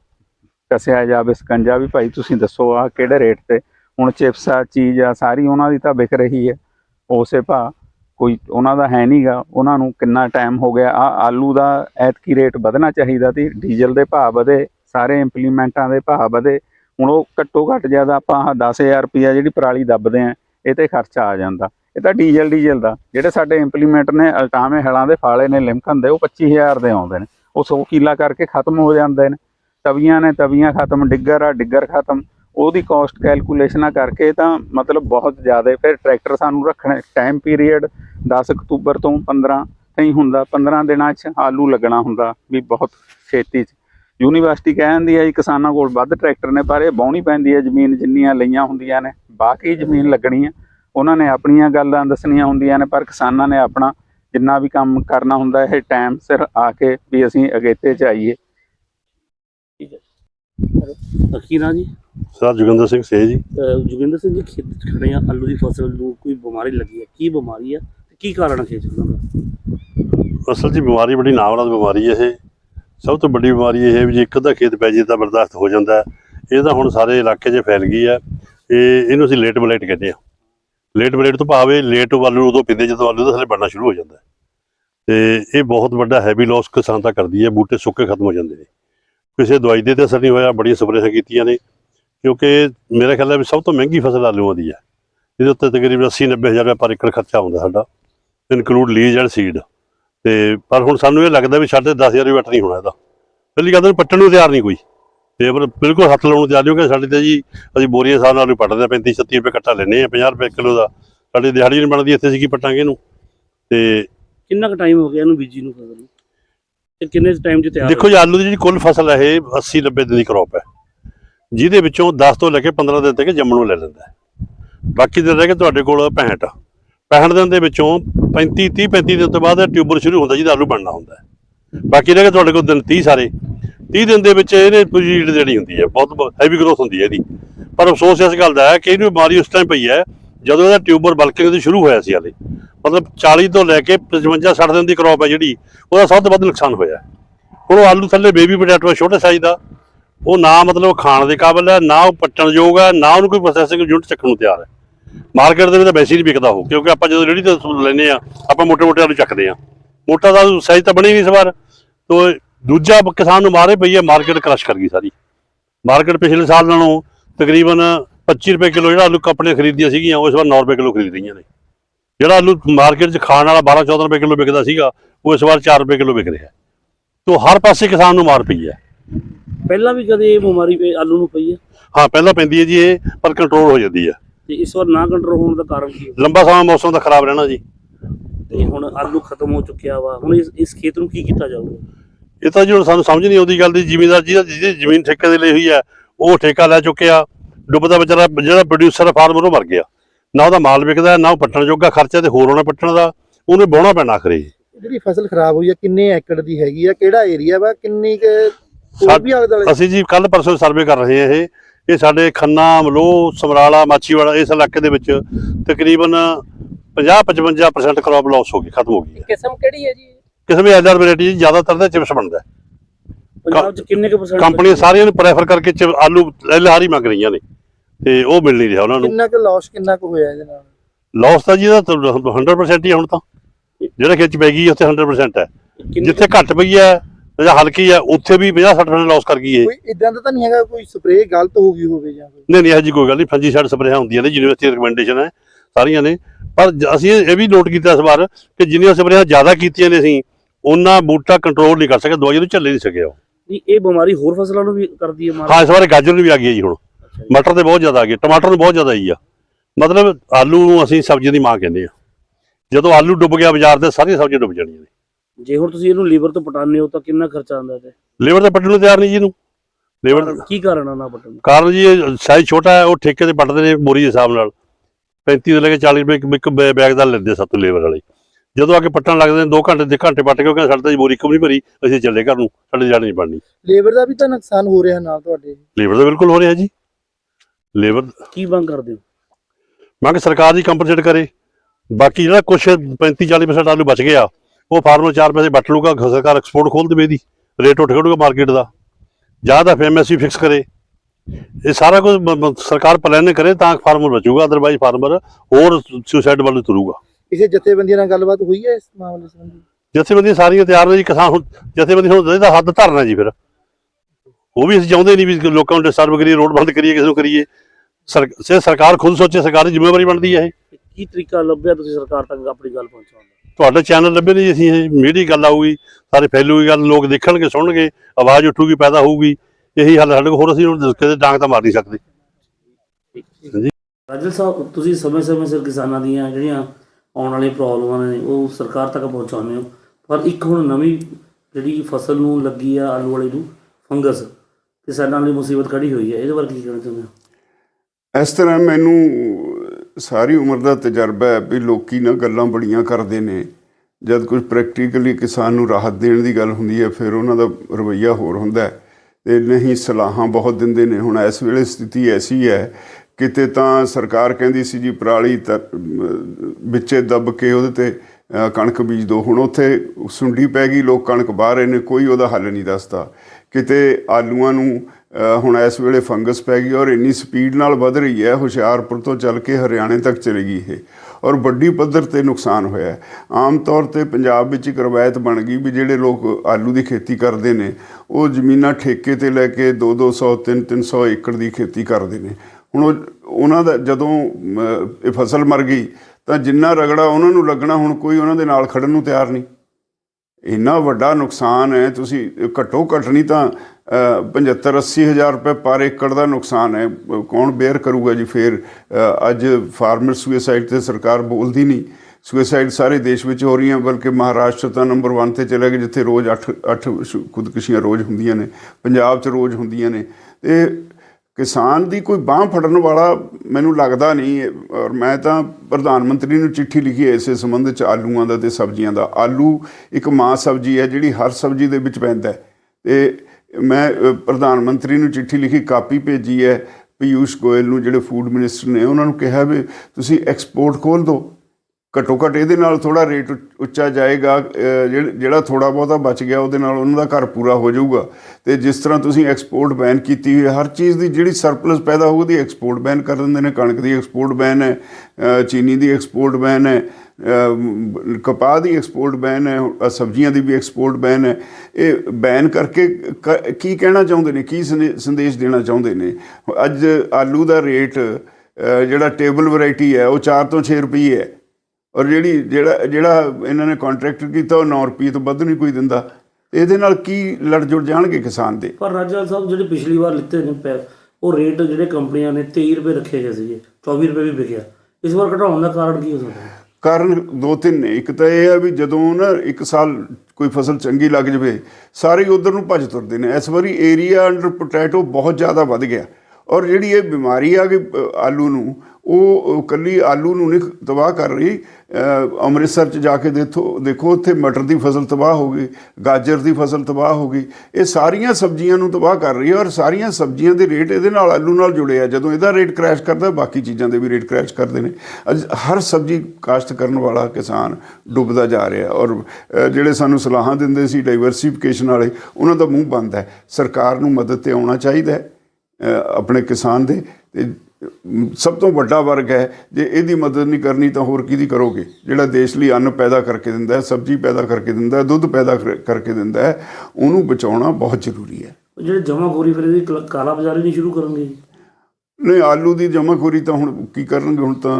ਕਸਿਆ ਜਾਵੇ ਸਕੰਜਾ ਵੀ ਭਾਈ ਤੁਸੀਂ ਦੱਸੋ ਆ ਕਿਹੜੇ ਰੇਟ ਤੇ? ਹੁਣ ਚਿਪਸ ਆ, ਚੀਜ਼ ਆ, ਸਾਰੀ ਉਹਨਾਂ ਦੀ ਤਾਂ ਵਿਕ ਰਹੀ ਹੈ। ਉਸੇ ਭਾਅ ਕੋਈ ਉਹਨਾਂ ਦਾ ਹੈ ਨਹੀਂਗਾ ਉਹਨਾਂ ਨੂੰ ਕਿੰਨਾ ਟਾਈਮ ਹੋ ਗਿਆ? ਆ ਆਲੂ ਦਾ ਐਤਕੀ ਰੇਟ ਵਧਣਾ ਚਾਹੀਦਾ ਸੀ, ਡੀਜ਼ਲ ਦੇ ਭਾਅ ਵਧੇ, ਸਾਰੇ ਇੰਪਲੀਮੈਂਟਾਂ ਦੇ ਭਾਅ ਵਧੇ। ਹੁਣ ਉਹ ਘੱਟੋ ਘੱਟ ਜ਼ਿਆਦਾ ਆਪਾਂ ਆਹ 10000 ਰੁਪਿਆ ਜਿਹੜੀ ਪਰਾਲੀ ਦੱਬਦੇ ਆ, ਇਹ ਤੇ ਖਰਚਾ ਆ ਜਾਂਦਾ। ਇਹ ਤਾਂ ਡੀਜ਼ਲ ਡੀਜ਼ਲ ਦਾ। ਜਿਹੜੇ ਸਾਡੇ ਇੰਪਲੀਮੈਂਟ ਨੇ ਅਲਟਾਵੇਂ ਹਲਾਂ ਦੇ ਫਾਲੇ ਨੇ ਲਿਮਕਨ ਦੇ, ਉਹ 25000 ਦੇ ਆਉਂਦੇ ਨੇ। ਉਹ 100 ਕਿੱਲਾ ਕਰਕੇ ਖਤਮ ਹੋ ਜਾਂਦੇ ਨੇ। ਤਵੀਆਂ ਨੇ, ਤਵੀਆਂ ਖਤਮ, ਡਿੱਗਰ ਆ, ਡਿੱਗਰ ਖਤਮ। ਉਹਦੀ ਕਾਸਟ ਕੈਲਕੂਲੇਸ਼ਨਾਂ ਕਰਕੇ ਤਾਂ ਮਤਲਬ ਬਹੁਤ ਜ਼ਿਆਦਾ। ਫਿਰ ਟਰੈਕਟਰ ਸਾਨੂੰ ਰੱਖਣੇ ਟਾਈਮ ਪੀਰੀਅਡ 10 ਅਕਤੂਬਰ ਤੋਂ 15 ਤਾਈਂ ਹੁੰਦਾ 15 ਦਿਨਾਂ 'ਚ ਆਲੂ ਲੱਗਣਾ ਹੁੰਦਾ ਵੀ ਬਹੁਤ ਛੇਤੀ 'ਚ। ਯੂਨੀਵਰਸਿਟੀ ਕਹਿੰਦੀ ਹੈ ਜੀ, ਕਿਸਾਨਾਂ ਕੋਲ ਵੱਧ ਟਰੈਕਟਰ ਨੇ, ਪਰ ਇਹ ਬਾਉਣੀ ਪੈਂਦੀ ਹੈ ਜ਼ਮੀਨ ਜਿੰਨੀਆਂ ਲਈਆਂ ਹੁੰਦੀਆਂ ਨੇ, ਬਾਕੀ ਜ਼ਮੀਨ ਲੱਗਣੀ ਹੈ ਉਹਨਾਂ ਨੇ ਆਪਣੀਆਂ ਗੱਲਾਂ ਦੱਸਣੀਆਂ ਹੁੰਦੀਆਂ ਨੇ ਪਰ ਕਿਸਾਨਾਂ ਨੇ ਆਪਣਾ ਜਿੰਨਾ ਵੀ ਕੰਮ ਕਰਨਾ ਹੁੰਦਾ ਇਹ ਟਾਈਮ ਸਿਰ ਆ ਕੇ ਵੀ ਅਸੀਂ ਅਗੇਤੇ 'ਚ ਆਈਏ ਕੀ ਨਾ ਜੀ? ਸਰ ਜੋਗਿੰਦਰ ਸਿੰਘ ਸੇ ਜੀ। ਜੋਗਿੰਦਰ ਸਿੰਘ ਜੀ ਖੇਤ 'ਚ ਖੜੇ ਆ ਆਲੂ ਦੀ ਫਸਲ ਨੂੰ ਕੋਈ ਬਿਮਾਰੀ ਲੱਗੀ ਹੈ? ਕੀ ਬਿਮਾਰੀ ਹੈ? ਤੇ ਕੀ ਕਾਰਨ ਹੈ ਖੇਤ ਦਾ? ਅਸਲ 'ਚ ਬਿਮਾਰੀ ਬੜੀ ਨਾਮਰਾਦ ਬਿਮਾਰੀ ਹੈ ਇਹ। ਸਭ ਤੋਂ ਵੱਡੀ ਬਿਮਾਰੀ ਇਹ ਹੈ ਵੀ ਜੇ ਇੱਕ ਅੱਧਾ ਖੇਤ ਪੈ ਜੇ ਤਾਂ ਬਰਦਾਸ਼ਤ ਹੋ ਜਾਂਦਾ ਹੈ। ਇਹ ਤਾਂ ਹੁਣ ਸਾਰੇ ਇਲਾਕੇ 'ਚ ਫੈਲ ਗਈ ਹੈ। ਇਹ ਇਹਨੂੰ ਅਸੀਂ ਲੇਟ ਬਲੇਟ ਕਹਿੰਦੇ ਆ ਲੇਟ ਬਲੇਟ ਤੋਂ ਭਾਵੇਂ ਲੇਟ ਆਲੂ ਉਦੋਂ ਪਿੰਦੇ ਜਦੋਂ ਆਲੂ ਦਾ ਥੱਲੇ ਬਣਨਾ ਸ਼ੁਰੂ ਹੋ ਜਾਂਦਾ ਹੈ। ਤੇ ਇਹ ਬਹੁਤ ਵੱਡਾ ਹੈਵੀ ਲਾਸ ਕਿਸਾਨ ਦਾ ਕਰਦੀ ਹੈ, ਬੂਟੇ ਸੁੱਕੇ ਖਤਮ ਹੋ ਜਾਂਦੇ ਨੇ। ਕਿਸੇ ਦਵਾਈ ਦੇ ਤੇ ਅਸਰ ਨਹੀਂ ਹੋਇਆ, ਬੜੀਆਂ ਸਪਰੇਆਂ ਕੀਤੀਆਂ ਨੇ, ਕਿਉਂਕਿ ਮੇਰਾ ਖਿਆਲ ਹੈ ਵੀ ਸਭ ਤੋਂ ਮਹਿੰਗੀ ਫਸਲ ਆਲੂਆਂ ਦੀ ਹੈ। ਇਹਦੇ ਉੱਤੇ ਤਕਰੀਬਨ 80 90 ਹਜ਼ਾਰ ਰੁਪਏ ਪਰ ਏਕੜ ਖਰਚਾ ਆਉਂਦਾ ਸਾਡਾ। ਇਨਕਲੂਡ ਲੀਜ਼ ਐਂਡ ਸੀਡ ਤੇ ਪਰ ਹੁਣ ਸਾਨੂੰ ਇਹ ਲੱਗਦਾ ਵੀ ਸਾਡੇ 10000 ਵੀ ਵੱਟ ਨਹੀਂ ਹੋਣਾ ਇਹਦਾ। ਪਹਿਲੀ ਗੱਲ ਤਾਂ ਪੱਟਣ ਨੂੰ ਤਿਆਰ ਨਹੀਂ ਕੋਈ। ਤੇ ਪਰ ਬਿਲਕੁਲ ਹੱਥ ਲਾਉਣ ਨਹੀਂ ਕਿਉਂਕਿ ਸਾਡੇ ਤੇ ਜੀ ਅਸੀਂ ਬੋਰੀਆਂ ਹਿਸਾਬ ਨਾਲ ਪੱਟਦੇ ਹਾਂ 35 36 ਰੁਪਏ ਕੱਟਾ ਲੈਨੇ ਆ 50 ਰੁਪਏ ਕਿਲੋ ਦਾ। ਸਾਡੀ ਦਿਹਾੜੀ ਨਹੀਂ ਬਣਦੀ ਇੱਥੇ ਅਸੀਂ ਕੀ ਪੱਟਾਂਗੇ ਇਹਨੂੰ? ਤੇ ਕਿੰਨਾ ਕੁ ਟਾਈਮ ਹੋ ਗਿਆ ਇਹਨੂੰ ਬੀਜੀ ਨੂੰ ਫਸਲ ਨੂੰ? ਤੇ ਕਿੰਨੇ ਟਾਈਮ 'ਚ ਤਿਆਰ ਦੇਖੋ ਜੀ ਆਲੂ ਦੀ ਜਿਹੜੀ ਕੁੱਲ ਫਸਲ ਹੈ ਇਹ 80 90 ਦਿਨ ਦੀ ਕ੍ਰੌਪ ਹੈ। ਜਿਹਦੇ ਵਿੱਚੋਂ 10 ਤੋਂ ਲੈ ਕੇ 15 ਦਿਨ ਤੱਕ ਜੰਮਣ ਨੂੰ ਲੈ ਲੈਂਦਾ ਬਾਕੀ ਦਿਨ ਰਹਿ ਕੇ ਤੁਹਾਡੇ ਕੋਲ 65 65 ਦਿਨ ਦੇ ਵਿੱਚੋਂ 35 30 35 ਦਿਨ ਤੋਂ ਬਾਅਦ ਟਿਊਬਰ ਸ਼ੁਰੂ ਹੁੰਦਾ ਜਿਹਦਾ ਆਲੂ ਬਣਨਾ ਹੁੰਦਾ ਬਾਕੀ ਰਹਿ ਕੇ ਤੁਹਾਡੇ ਕੋਲ ਦਿਨ 30 ਸਾਰੇ। 30 ਦਿਨ ਦੇ ਵਿੱਚ ਇਹਨੇ ਪੋਜੀਟ ਦੇਣੀ ਹੁੰਦੀ ਹੈ, ਬਹੁਤ ਹੈਵੀ ਗਰੋਥ ਹੁੰਦੀ ਹੈ ਇਹਦੀ। ਪਰ ਅਫਸੋਸ ਇਸ ਗੱਲ ਦਾ ਹੈ ਕਿ ਇਹਨੂੰ ਬਿਮਾਰੀ ਉਸ ਟਾਈਮ ਪਈ ਹੈ, ਜਦੋਂ ਇਹਦਾ ਟਿਊਬਰ ਬਲਕਿੰਗ ਤੇ ਸ਼ੁਰੂ ਹੋਇਆ ਸੀ ਹਾਲੇ। ਮਤਲਬ 40 ਤੋਂ ਲੈ ਕੇ 55 60 ਦਿਨ ਦੀ ਕ੍ਰੌਪ ਹੈ ਜਿਹੜੀ, ਉਹਦਾ ਸਭ ਤੋਂ ਵੱਧ ਨੁਕਸਾਨ ਹੋਇਆ ਹੁਣ ਉਹ ਆਲੂ ਥੱਲੇ ਬੇਬੀ ਪੋਟੈਟੋ ਹੈ, ਛੋਟੇ ਸਾਈਜ਼ ਦਾ। ਉਹ ਨਾ ਮਤਲਬ ਖਾਣ ਦੇ ਕਾਬਿਲ ਹੈ, ਨਾ ਉਹ ਪੱਟਣ ਯੋਗ ਹੈ, ਨਾ ਉਹਨੂੰ ਕੋਈ ਪ੍ਰੋਸੈਸਿੰਗ ਯੂਨਿਟ ਚੱਕਣ ਨੂੰ ਤਿਆਰ ਹੈ। ਮਾਰਕੀਟ ਦੇ ਵਿੱਚ ਤਾਂ ਵੈਸੇ ਹੀ ਨਹੀਂ ਵਿਕਦਾ ਹੋ ਕਿਉਂਕਿ ਆਪਾਂ ਜਦੋਂ ਰੇਹੜੀ ਤੋਂ ਲੈਨੇ ਆ ਆਪਾਂ ਮੋਟੇ ਮੋਟੇ ਆਲੂ ਚੱਕਦੇ ਆ ਮੋਟਾ ਦਾ ਸਾਈਜ਼ ਤਾਂ ਬਣੀ ਨਹੀਂ ਇਸ ਵਾਰ। ਤੋ ਦੂਜਾ ਕਿਸਾਨ ਨੂੰ ਮਾਰੇ ਪਈ ਹੈ ਮਾਰਕੀਟ ਕ੍ਰਸ਼ ਕਰ ਗਈ ਸਾਰੀ। ਮਾਰਕੀਟ ਪਿਛਲੇ ਸਾਲ ਨਾਲੋਂ ਤਕਰੀਬਨ 25 ਰੁਪਏ ਕਿਲੋ ਜਿਹੜਾ ਆਲੂ ਕੰਪਨੀਆਂ ਖਰੀਦਦੀਆਂ ਸੀਗੀਆਂ ਉਹ ਇਸ ਵਾਰ 9 ਰੁਪਏ ਕਿਲੋ ਖਰੀਦ ਰਹੀਆਂ ਨੇ। ਜਿਹੜਾ ਆਲੂ ਮਾਰਕੀਟ 'ਚ ਖਾਣ ਵਾਲਾ 12 14 ਰੁਪਏ ਕਿਲੋ ਵਿਕਦਾ ਸੀਗਾ ਉਹ ਇਸ ਵਾਰ 4 ਰੁਪਏ ਕਿਲੋ ਵਿਕ ਰਿਹਾ। ਤੋ ਹਰ ਪਾਸੇ ਕਿਸਾਨ ਨੂੰ ਮਾਰ ਪਈ ਹੈ। ਪਹਿਲਾਂ ਵੀ ਕਦੇ ਇਹ ਬਿਮਾਰੀ ਪਈ ਆਲੂ ਨੂੰ ਪਈ ਹੈ? ਹਾਂ ਪਹਿਲਾਂ ਪੈਂਦੀ ਹੈ ਜੀ ਇਹ ਪਰ ਕੰਟਰੋਲ ਹੋ ਜਾਂਦੀ ਹੈ। ਤੇ ਇਸ ਵਾਰ ਨਾ ਕੰਟਰੋਲ ਹੋਣ ਦਾ ਕਾਰਨ ਕੀ ਹੈ? ਲੰਬਾ ਸਮਾਂ ਮੌਸਮ ਦਾ ਖਰਾਬ ਰਹਿਣਾ ਜੀ। ਤੇ ਹੁਣ ਆਲੂ ਖਤਮ ਹੋ ਚੁੱਕਿਆ ਵਾ। ਹੁਣ ਇਸ ਖੇਤ ਨੂੰ ਕੀ ਕੀਤਾ ਜਾਊਗਾ? ਇਹ ਤਾਂ ਜੀ ਹੁਣ ਸਾਨੂੰ ਸਮਝ ਨਹੀਂ ਆਉਂਦੀ ਗੱਲ ਦੀ ਜ਼ਿਮੀਂਦਾਰ ਜਿਹਦਾ ਜਿਹਦੀ ਜ਼ਮੀਨ ਠੇਕੇ ਦੇ ਲਈ ਹੋਈ ਹੈ ਉਹ ਠੇਕਾ ਲੈ ਚੁੱਕਿਆ ਡੁੱਬਦਾ ਵਿਚਾਰਾ ਜਿਹੜਾ ਪ੍ਰੋਡਿਊਸਰ ਫਾਰਮਰ ਉਹ ਮਰ ਗਿਆ। ਨਾ ਉਹਦਾ ਮਾਲ ਵਿਕਦਾ ਨਾ ਉਹ ਪੱਟਣ ਜੋਗਾ ਖਰਚਾ ਤੇ ਹੋਰ ਹੋਣਾ ਪੱਟਣ ਦਾ ਉਹਨੂੰ ਵਾਹੁਣਾ ਪੈਣਾ ਆਖਰੇ ਜਿਹੜੀ ਫਸਲ ਖਰਾਬ ਹੋਈ ਆ ਕਿੰਨੇ ਏਕੜ ਦੀ ਹੈਗੀ ਆ ਕਿਹੜਾ ਏਰੀਆ ਵਾ ਕਿੰਨੀ ਕਿ ਹੋਰ ਵੀ ਆਲੇ ਅਸੀਂ ਜੀ ਕੱਲ ਪਰਸੋਂ ਸਰਵੇ ਕਰ ਰਹੇ ਹਾਂ ਇਹ। ਇਹ ਸਾਡੇ ਖੰਨਾ ਮਲੋਹ ਸਮਰਾਲਾ ਮਾਚੀਵਾੜਾ ਇਸ ਇਲਾਕੇ ਦੇ ਵਿੱਚ ਤਕਰੀਬਨ 50-55% ਕ੍ਰੌਪ ਲਾਸ ਹੋ ਗਈ ਖਤਮ ਹੋ ਗਈ ਕਿਸਮ ਕਿਹੜੀ ਹੈ ਜੀ? ਕਿਸੇ ਵੀ ਐਲਆਰ ਵੈਰਾਈਟੀ ਜ਼ਿਆਦਾਤਰ ਦਾ ਚਿਪਸ ਬਣਦਾ ਹੈ। ਪੰਜਾਬ 'ਚ ਕਿੰਨੇ ਕੁ ਪਰਸੈਂਟ ਕੰਪਨੀਆਂ ਸਾਰੀਆਂ ਨੂੰ ਪ੍ਰੈਫਰ ਕਰਕੇ ਚਿਪ ਆਲੂ ਐਲਆਰ ਹੀ ਮੰਗ ਰਹੀਆਂ ਨੇ ਤੇ ਉਹ ਮਿਲ ਨਹੀਂ ਰਿਹਾ ਉਹਨਾਂ ਨੂੰ। ਕਿੰਨਾ ਕੁ ਲਾਸ ਕਿੰਨਾ ਕੁ ਹੋਇਆ ਇਹਦੇ ਨਾਲ? ਲਾਸ ਤਾਂ ਜੀ ਦਾ 100% ਹੀ ਹੁਣ ਤਾਂ। ਜਿਹੜਾ ਖੇਚ ਪੈ ਗਈ ਉੱਥੇ 100% ਹੈ। ਕਿੰਨੇ ਜਿੱਥੇ ਘੱਟ ਪਈ ਹੈ ਜਾਂ ਹਲਕੀ ਹੈ ਉੱਥੇ ਵੀ 50-60% ਲਾਸ ਕਰ ਗਈ ਹੈ। ਕੋਈ ਇਦਾਂ ਦਾ ਤਾਂ ਨਹੀਂ ਹੈਗਾ ਕੋਈ ਸਪਰੇਅ ਗਲਤ ਹੋ ਗਈ ਹੋਵੇ ਜਾਂ ਕੋਈ? ਨਹੀਂ ਨਹੀਂ ਇਹੋ ਜਿਹੀ ਕੋਈ ਗੱਲ ਨਹੀਂ। ਫੰਜੀ ਸਾਈਡ ਸਪਰੇਆਂ ਹੁੰਦੀਆਂ ਨੇ ਯੂਨੀਵਰਸਿਟੀ ਰਿਕਮੈਂਡੇਸ਼ਨ ਹੈ ਸਾਰੀਆਂ ਨੇ। ਪਰ ਜ- ਅਸੀਂ ਇਹ ਇਹ ਵੀ ਨੋਟ ਕੀਤਾ ਇਸ ਵਾਰ ਕਿ ਜਿੰਨੀਆਂ ਸਪਰੇਆਂ ਜ਼ਿਆਦਾ ਕੀਤੀਆਂ ਨੇ ਅਸੀਂ ਉਹਨਾਂ ਬੂਟਾ ਕੰਟਰੋਲ ਨਹੀਂ ਕਰ ਸਕੇ ਦਵਾਈ ਨੂੰ ਝੱਲੇ ਨਹੀਂ ਸਕਿਆ ਉਹ। ਨਹੀਂ ਇਹ ਬਿਮਾਰੀ ਹੋਰ ਫਸਲਾਂ ਨੂੰ ਵੀ ਕਰਦੀ ਹੈ ਮਾਰ। ਹਾਂ ਇਸ ਵਾਰ ਗਾਜਰ ਨੂੰ ਵੀ ਆ ਗਈ ਹੈ ਜੀ ਹੁਣ। ਮਟਰ ਤੇ ਬਹੁਤ ਜ਼ਿਆਦਾ ਆ ਗਈ ਟਮਾਟਰ ਨੂੰ ਬਹੁਤ ਜ਼ਿਆਦਾ ਆਈ ਆ। ਮਤਲਬ ਆਲੂ ਨੂੰ ਅਸੀਂ ਸਬਜ਼ੀ ਦੀ ਮਾਂ ਕਹਿੰਦੇ ਆ ਜਦੋਂ ਆਲੂ ਡੁੱਬ ਗਿਆ ਬਾਜ਼ਾਰ ਦੇ ਸਾਰੀਆਂ ਸਬਜ਼ੀਆਂ ਡੁੱਬ ਜਾਣੀਆਂ ਨੇ। ਜੇ ਹੁਣ ਤੁਸੀਂ ਇਹਨੂੰ ਲੀਵਰ ਤੋਂ ਪਟਾਉਂਦੇ ਹੋ ਤਾਂ ਕਿੰਨਾ ਖਰਚਾ ਆਉਂਦਾ ਤੇ ਲੇਬਰ ਤੇ ਪੱਟਣ ਨੂੰ ਤਿਆਰ ਨਹੀਂ ਜੀ ਇਹਨੂੰ। ਲੇਬਰ ਕੀ ਕਾਰਨ ਆ ਨਾ ਪਟਣ ਦਾ ਕਾਰਨ ਜੀ ਇਹ ਸਾਈਜ਼ ਛੋਟਾ ਹੈ ਉਹ ਠੇਕੇ ਤੇ ਪੱਟਦੇ ਨੇ ਬੋਰੀ ਦੇ ਹਿਸਾਬ ਨਾਲ। 35 ਤੋਂ ਲੈ ਕੇ 40 ਰੁਪਏ ਇੱਕ- ਬੈਗ ਦਾ ਲੈਂਦੇ ਸੱਤ ਲੇਬਰ ਵਾਲੇ। ਜਦੋਂ ਆ ਕੇ ਪੱਟਣ ਲੱਗਦੇ ਨੇ 2 ਘੰਟੇ ਦੇ ਘੰਟੇ ਪੱਟ ਕੇ ਉਹ ਕਹਿੰਦੇ ਸਾਡੇ ਤਾਂ ਜੀ ਬੋਰੀ ਕਮ ਨਹੀਂ ਭਰੀ ਅਸੀਂ ਚੱਲੇ ਘਰ ਨੂੰ ਸਾਡੇ ਜਾਣ ਨਹੀਂ ਬਣਨੀ। ਲੇਬਰ ਦਾ ਵੀ ਤਾਂ ਨੁਕਸਾਨ ਹੋ ਰਿਹਾ ਨਾਲ ਤੁਹਾਡੇ। ਲੇਬਰ ਦਾ ਬਿਲਕੁਲ ਹੋ ਰਿਹਾ ਜੀ। ਲੇਬਰ ਕੀ ਮੰਗ ਕਰਦੇ ਹੋ? ਮੰਗ ਸਰਕਾਰ ਦੀ ਕੰਪਨਸੇਟ ਕਰੇ। ਬਾਕੀ ਜਿਹੜਾ ਕੁਝ 35 40% ਆਲੂ ਬਚ ਗਿਆ ਉਹ ਫਾਰਮਰ 4 ਪੈਸੇ ਵੱਟ ਲੂਗਾ ਸਰਕਾਰ ਐਕਸਪੋਰਟ ਖੋਲ ਦੇਵੇ ਇਹਦੀ ਰੇਟ ਉੱਠ ਖੜੂਗਾ ਮਾਰਕੀਟ ਦਾ। ਜਾਂ ਤਾਂ ਐਮਐਸਪੀ ਫਿਕਸ ਕਰੇ। ਇਹ ਸਾਰਾ ਕੁਝ ਸਰਕਾਰ ਪਲਾਨ ਕਰੇ ਤਾਂ ਫਾਰਮਰ ਬਚੂਗਾ ਅਦਰਵਾਈਜ਼ ਫਾਰਮਰ ਹੋਰ ਸੁਸਾਈਡ ਵੱਲ ਤੁਰੂਗਾ। ਕਿਸੇ ਜਥੇਬੰਦੀਆਂ ਨਾਲ ਗੱਲਬਾਤ ਹੋਈ ਹੈ ਇਸ ਮਾਮਲੇ ਸੰਬੰਧੀ? ਜਥੇਬੰਦੀਆਂ ਸਾਰੀਆਂ ਤਿਆਰ ਨੇ ਜੀ ਕਿਸਾਨ ਹੁਣ ਜਥੇਬੰਦੀ ਹੁਣ ਇਹਦਾ ਹੱਦ ਧਰਨਾ ਜੀ ਫਿਰ। ਉਹ ਵੀ ਅਸੀਂ ਚਾਹੁੰਦੇ ਨਹੀਂ ਵੀ ਲੋਕਾਂ ਨੂੰ ਡਿਸਟਰਬ ਕਰੀਏ ਰੋਡ ਬੰਦ ਕਰੀਏ ਕਿਸੇ ਨੂੰ ਕਰੀਏ। ਸਰਕਾਰ ਖੁਦ ਸੋਚੇ ਸਰਕਾਰ ਦੀ ਜ਼ਿੰਮੇਵਾਰੀ ਬਣਦੀ ਹੈ ਇਹ। ਕੀ ਤਰੀਕਾ ਲੱਭਿਆ ਤੁਸੀਂ ਸਰਕਾਰ ਤੱਕ ਆਪਣੀ ਗੱਲ ਪਹੁੰਚਾਉਣ ਦਾ? ਤੁਹਾਡਾ ਚੈਨਲ ਲੱਭੇ ਨਹੀਂ ਅਸੀਂ ਇਹ ਮੀਡੀਆ ਗੱਲ ਆਊਗੀ ਸਾਰੇ ਫੈਲੂਗੀ ਗੱਲ ਲੋਕ ਦੇਖਣਗੇ ਸੁਣਨਗੇ ਆਵਾਜ਼ ਉੱਠੂਗੀ ਪੈਦਾ ਹੋਊਗੀ। ਇਹੀ ਹੱਲ ਸਾਡੇ ਕੋਲ ਹੋਰ ਅਸੀਂ ਕਿਸੇ ਡਾਂਗ ਤਾਂ ਮਾਰ ਨਹੀਂ ਸਕਦੇ। ਰਾਜਲ ਸਾਹਿਬ ਤੁਸੀਂ ਸਮੇਂ-ਸਮੇਂ ਸਿਰ ਕਿਸਾਨਾਂ ਦੀਆਂ ਜਿਹੜੀਆਂ ਆਉਣ ਵਾਲੀਆਂ ਪ੍ਰੋਬਲਮਾਂ ਨੇ, ਉਹ ਸਰਕਾਰ ਤੱਕ ਪਹੁੰਚਾਉਂਦੇ ਹੋ। ਪਰ ਇੱਕ ਹੁਣ ਨਵੀਂ ਜਿਹੜੀ ਫਸਲ ਨੂੰ ਲੱਗੀ ਆ ਆਲੂ ਵਾਲੇ ਨੂੰ, ਫੰਗਸ ਕਿਸਾਨਾਂ ਲਈ ਮੁਸੀਬਤ ਖੜੀ ਹੋਈ ਹੈ ਇਹਦੇ ਬਾਰੇ ਕੀ ਕਹਿਣਾ ਚਾਹੁੰਦੇ ਹੋ? ਇਸ ਤਰ੍ਹਾਂ ਮੈਨੂੰ ਸਾਰੀ ਉਮਰ ਦਾ ਤਜਰਬਾ ਹੈ ਵੀ ਲੋਕੀ ਨਾ ਗੱਲਾਂ ਬੜੀਆਂ ਕਰਦੇ ਨੇ। ਜਦ ਕੁਝ ਪ੍ਰੈਕਟੀਕਲੀ ਕਿਸਾਨ ਨੂੰ ਰਾਹਤ ਦੇਣ ਦੀ ਗੱਲ ਹੁੰਦੀ ਹੈ, ਫਿਰ ਉਹਨਾਂ ਦਾ ਰਵੱਈਆ ਹੋਰ ਹੁੰਦਾ ਹੈ। ਤੇ ਨਹੀਂ ਸਲਾਹਾਂ ਬਹੁਤ ਦਿੰਦੇ ਨੇ। ਹੁਣ ਇਸ ਵੇਲੇ ਸਥਿਤੀ ਐਸੀ ਹੈ ਕਿਤੇ ਤਾਂ ਸਰਕਾਰ ਕਹਿੰਦੀ ਸੀ ਜੀ ਪਰਾਲੀ ਤਾਂ ਅਮ, ਵਿੱਚੇ ਦੱਬ ਕੇ ਉਹਦੇ ਤੇ ਕਣਕ ਬੀਜ ਦੋ। ਹੁਣ ਉੱਥੇ ਸੁੰਡੀ ਪੈ ਗਈ ਲੋਕ ਕਣਕ ਬਾਹਰ ਰਹੇ ਨੇ ਕੋਈ ਉਹਦਾ ਹੱਲ ਨਹੀਂ ਦੱਸਦਾ। ਕਿਤੇ ਆਲੂਆਂ ਨੂੰ ਹੁਣ ਇਸ ਵੇਲੇ ਫੰਗਸ ਪੈ ਗਈ ਔਰ ਇੰਨੀ ਸਪੀਡ ਨਾਲ ਵੱਧ ਰਹੀ ਹੈ ਹੁਸ਼ਿਆਰਪੁਰ ਤੋਂ ਚੱਲ ਕੇ ਹਰਿਆਣੇ ਤੱਕ ਚਲੀ ਗਈ ਇਹ। ਔਰ ਵੱਡੀ ਪੱਧਰ ਤੇ ਨੁਕਸਾਨ ਹੋਇਆ ਹੈ। ਆਮ ਤੌਰ ਤੇ ਪੰਜਾਬ ਵਿੱਚ ਇੱਕ ਰਵਾਇਤ ਬਣ ਗਈ ਵੀ ਜਿਹੜੇ ਲੋਕ ਆਲੂ ਦੀ ਖੇਤੀ ਕਰਦੇ ਨੇ ਉਹ ਜ਼ਮੀਨਾਂ ਠੇਕੇ ਤੇ ਲੈ ਕੇ 2-200 3-300 ਏਕੜ ਦੀ ਖੇਤੀ ਕਰਦੇ ਨੇ। ਹੁਣ ਉਹਨਾਂ ਦਾ ਜਦੋਂ ਇਹ ਫਸਲ ਮਰ ਗਈ, ਤਾਂ ਜਿੰਨਾ ਰਗੜਾ ਉਹਨਾਂ ਨੂੰ ਲੱਗਣਾ, ਹੁਣ ਕੋਈ ਉਹਨਾਂ ਦੇ ਨਾਲ ਖੜਨ ਨੂੰ ਤਿਆਰ ਨਹੀਂ। ਇੰਨਾ ਵੱਡਾ ਨੁਕਸਾਨ ਹੈ, ਤੁਸੀਂ ਘੱਟੋ ਘੱਟ ਨਹੀਂ ਤਾਂ 75 80 ਹਜ਼ਾਰ ਰੁਪਏ ਪਰ ਏਕੜ ਦਾ ਨੁਕਸਾਨ ਹੈ। ਕੌਣ ਬੇਅਰ ਕਰੂਗਾ ਜੀ ਫੇਰ? ਅੱਜ ਫਾਰਮਰ ਸੁਸਾਈਡ ਤੇ ਸਰਕਾਰ ਬੋਲਦੀ ਨਹੀਂ। ਸੁਸਾਈਡ ਸਾਰੇ ਦੇਸ਼ ਵਿੱਚ ਹੋ ਰਹੀਆਂ, ਬਲਕਿ ਮਹਾਰਾਸ਼ਟਰ ਤਾਂ ਨੰਬਰ 1 ਤੇ ਚਲਾ ਗਿਆ ਜਿੱਥੇ ਰੋਜ਼ 8 8 ਖੁਦਕੁਸ਼ੀਆਂ ਰੋਜ਼ ਹੁੰਦੀਆਂ ਨੇ, ਪੰਜਾਬ 'ਚ ਰੋਜ਼ ਹੁੰਦੀਆਂ ਨੇ। ਤੇ ਕਿਸਾਨ ਦੀ ਕੋਈ ਬਾਹ ਫੜਨ ਵਾਲਾ ਮੈਨੂੰ ਲੱਗਦਾ ਨਹੀਂ। ਔਰ ਮੈਂ ਤਾਂ ਪ੍ਰਧਾਨ ਮੰਤਰੀ ਨੂੰ ਚਿੱਠੀ ਲਿਖੀ ਹੈ, ਇਸੇ ਸੰਬੰਧ ਚ ਆਲੂਆਂ ਦਾ ਤੇ ਸਬਜ਼ੀਆਂ ਦਾ। ਆਲੂ ਇੱਕ ਮਾਂ ਸਬਜ਼ੀ ਹੈ, ਜਿਹੜੀ ਹਰ ਸਬਜ਼ੀ ਦੇ ਵਿੱਚ ਪੈਂਦਾ ਹੈ। ਤੇ ਮੈਂ ਪ੍ਰਧਾਨ ਮੰਤਰੀ ਨੂੰ ਚਿੱਠੀ ਲਿਖੀ, ਕਾਪੀ ਭੇਜੀ ਹੈ ਪਿਊਸ਼ ਗੋਇਲ ਨੂੰ, ਜਿਹੜੇ ਫੂਡ ਮਿਨਿਸਟਰ ਨੇ, ਉਹਨਾਂ ਨੂੰ ਕਿਹਾ ਵੀ ਤੁਸੀਂ ਐਕਸਪੋਰਟ ਖੋਲ ਦਿਓ ਘੱਟੋ ਘੱਟ ਇਹਦੇ ਨਾਲ ਥੋੜਾ ਰੇਟ ਉੱਚ- ਉੱਚਾ ਜਾਏਗਾ, ਅਹ ਜਿਹੜਾ- ਜਿਹੜਾ ਥੋੜਾ ਬਹੁਤਾ ਬਚ ਗਿਆ ਉਹਦੇ ਨਾਲ ਉਹਨਾਂ ਦਾ ਘਰ ਪੂਰਾ ਹੋ ਜਾਊਗਾ। ਤੇ ਜਿਸ ਤਰ੍ਹਾਂ ਤੁਸੀਂ ਐਕਸਪੋਰਟ ਬੈਨ ਕੀਤੀ ਹੋਈ ਹਰ ਚੀਜ਼ ਦੀ ਜਿਹੜੀ ਸਰਪਲਸ ਪੈਦਾ ਹੋਊ ਉਹਦੀ ਐਕਸਪੋਰਟ ਬੈਨ ਕਰ ਦਿੰਦੇ ਨੇ। ਕਣਕ ਦੀ ਐਕਸਪੋਰਟ ਬੈਨ ਹੈ ਚੀਨੀ ਦੀ ਐਕਸਪੋਰਟ ਬੈਨ ਹੈ ਕਪਾਹ ਦੀ ਐਕਸਪੋਰਟ ਬੈਨ ਹੈ ਸਬਜ਼ੀਆਂ ਦੀ ਵੀ ਐਕਸਪੋਰਟ ਬੈਨ ਹੈ। ਇਹ ਬੈਨ ਕਰਕੇ ਕ- ਕੀ ਕਹਿਣਾ ਚਾਹੁੰਦੇ ਨੇ, ਕੀ ਸੰਦੇ- ਸੰਦੇਸ਼ ਦੇਣਾ ਚਾਹੁੰਦੇ ਨੇ? ਅੱਜ ਆਲੂ ਦਾ ਰੇਟ ਜਿਹੜਾ ਟੇਬਲ ਵੈਰਾਈਟੀ ਹੈ, ਉਹ 4 ਤੋਂ 6 ਰੁਪਏ ਹੈ। ਔਰ ਜਿਹੜੀ ਜਿਹੜਾ ਜਿਹੜਾ ਇਹਨਾਂ ਨੇ ਕੰਟਰੈਕਟ ਕੀਤਾ ਉਹ 9 ਰੁਪਏ ਤੋਂ ਵੱਧ ਨਹੀਂ ਕੋਈ ਦਿੰਦਾ। ਇਹਦੇ ਨਾਲ ਕੀ ਲੜ ਜੁੜ ਜਾਣਗੇ ਕਿਸਾਨ ਦੇ? ਪਰ ਰਾਜਾ ਸਾਹਿਬ ਜਿਹੜੇ ਪਿਛਲੀ ਵਾਰ ਲਿੱਤੇ ਨੇ ਪੈ ਉਹ ਰੇਟ ਜਿਹੜੇ ਕੰਪਨੀਆਂ ਨੇ 23 ਰੁਪਏ ਰੱਖੇ ਗਏ ਸੀਗੇ 24 ਰੁਪਏ ਵੀ ਵਿਕਿਆ। ਇਸ ਵਾਰ ਘਟਾਉਣ ਦਾ ਕਾਰਨ ਕੀ ਹੋ ਸਕਦਾ? ਹੈ ਕਾਰਨ ਦੋ ਤਿੰਨ ਨੇ। ਇੱਕ ਤਾਂ ਇਹ ਹੈ ਵੀ ਜਦੋਂ ਨਾ ਇੱਕ ਸਾਲ ਕੋਈ ਫਸਲ ਚੰਗੀ ਲੱਗ ਜਵੇ ਸਾਰੇ ਉਧਰ ਨੂੰ ਭੱਜ ਤੁਰਦੇ ਨੇ। ਇਸ ਵਾਰੀ ਏਰੀਆ ਅੰਡਰ ਪੋਟੈਟੋ ਬਹੁਤ ਜ਼ਿਆਦਾ ਵੱਧ ਗਿਆ। ਔਰ ਜਿਹੜੀ ਇਹ ਬਿਮਾਰੀ ਆ ਗਈ ਆਲੂ ਨੂੰ, ਉਹ ਉਹ ਕੱਲੀ ਆਲੂ ਨੂੰ ਨਹੀਂ ਤਬਾਹ ਕਰ ਰਹੀ। ਅੰਮ੍ਰਿਤਸਰ ਚ ਜਾ ਕੇ ਦੇਖੋ ਦੇਖੋ, ਉੱਥੇ ਮਟਰ ਦੀ ਫਸਲ ਤਬਾਹ ਹੋ ਗਈ, ਗਾਜਰ ਦੀ ਫਸਲ ਤਬਾਹ ਹੋ ਗਈ। ਇਹ ਸਾਰੀਆਂ ਸਬਜ਼ੀਆਂ ਨੂੰ ਤਬਾਹ ਕਰ ਰਹੀ ਹੈ ਔਰ ਸਾਰੀਆਂ ਸਬਜ਼ੀਆਂ ਦੇ ਰੇਟ ਇਹਦੇ ਨਾਲ ਆਲੂ ਨਾਲ ਜੁੜੇ ਆ। ਜਦੋਂ ਇਹਦਾ ਰੇਟ ਕ੍ਰੈਸ਼ ਕਰਦਾ, ਬਾਕੀ ਚੀਜ਼ਾਂ ਦੇ ਵੀ ਰੇਟ ਕ੍ਰੈਸ਼ ਕਰਦੇ ਨੇ। ਅੱਜ ਹਰ ਸਬਜ਼ੀ ਕਾਸ਼ਤ ਕਰਨ ਵਾਲਾ ਕਿਸਾਨ ਡੁੱਬਦਾ ਜਾ ਰਿਹਾ ਔਰ ਜਿਹੜੇ ਸਾਨੂੰ ਸਲਾਹਾਂ ਦਿੰਦੇ ਸੀ ਡਾਈਵਰਸਿਫਿਕੇਸ਼ਨ ਵਾਲੇ, ਉਹਨਾਂ ਦਾ ਮੂੰਹ ਬੰਦ ਹੈ। ਸਰਕਾਰ ਨੂੰ ਮਦਦ ਤੇ ਆਉਣਾ ਚਾਹੀਦਾ ਹੈ। ਆਪਣੇ ਕਿਸਾਨ ਦੇ ਤੇ ਸਭ ਤੋਂ ਵੱਡਾ ਵਰਗ ਹੈ। ਜੇ ਇਹਦੀ ਮਦਦ ਨਹੀਂ ਕਰਨੀ ਤਾਂ ਹੋਰ ਕਿਹਦੀ ਕਰੋਗੇ? ਜਿਹੜਾ ਦੇਸ਼ ਲਈ ਅੰਨ ਪੈਦਾ ਕਰਕੇ ਦਿੰਦਾ ਹੈ ਸਬਜ਼ੀ ਪੈਦਾ ਕਰਕੇ ਦਿੰਦਾ ਹੈ ਦੁੱਧ ਪੈਦਾ ਕਰ- ਕਰਕੇ ਦਿੰਦਾ ਹੈ ਉਹਨੂੰ ਬਚਾਉਣਾ ਬਹੁਤ ਜ਼ਰੂਰੀ ਹੈ। ਜਿਹੜੇ ਜਮਾਖੋਰੀ ਫਿਰ ਇਹਦੀ ਕਲ- ਬਾਜ਼ਾਰੀ ਨਹੀਂ ਸ਼ੁਰੂ ਕਰਨਗੇ ਨਹੀਂ ਆਲੂ ਦੀ ਜਮਾਖੋਰੀ ਤਾਂ ਹੁਣ ਕੀ ਕਰਨਗੇ? ਹੁਣ ਤਾਂ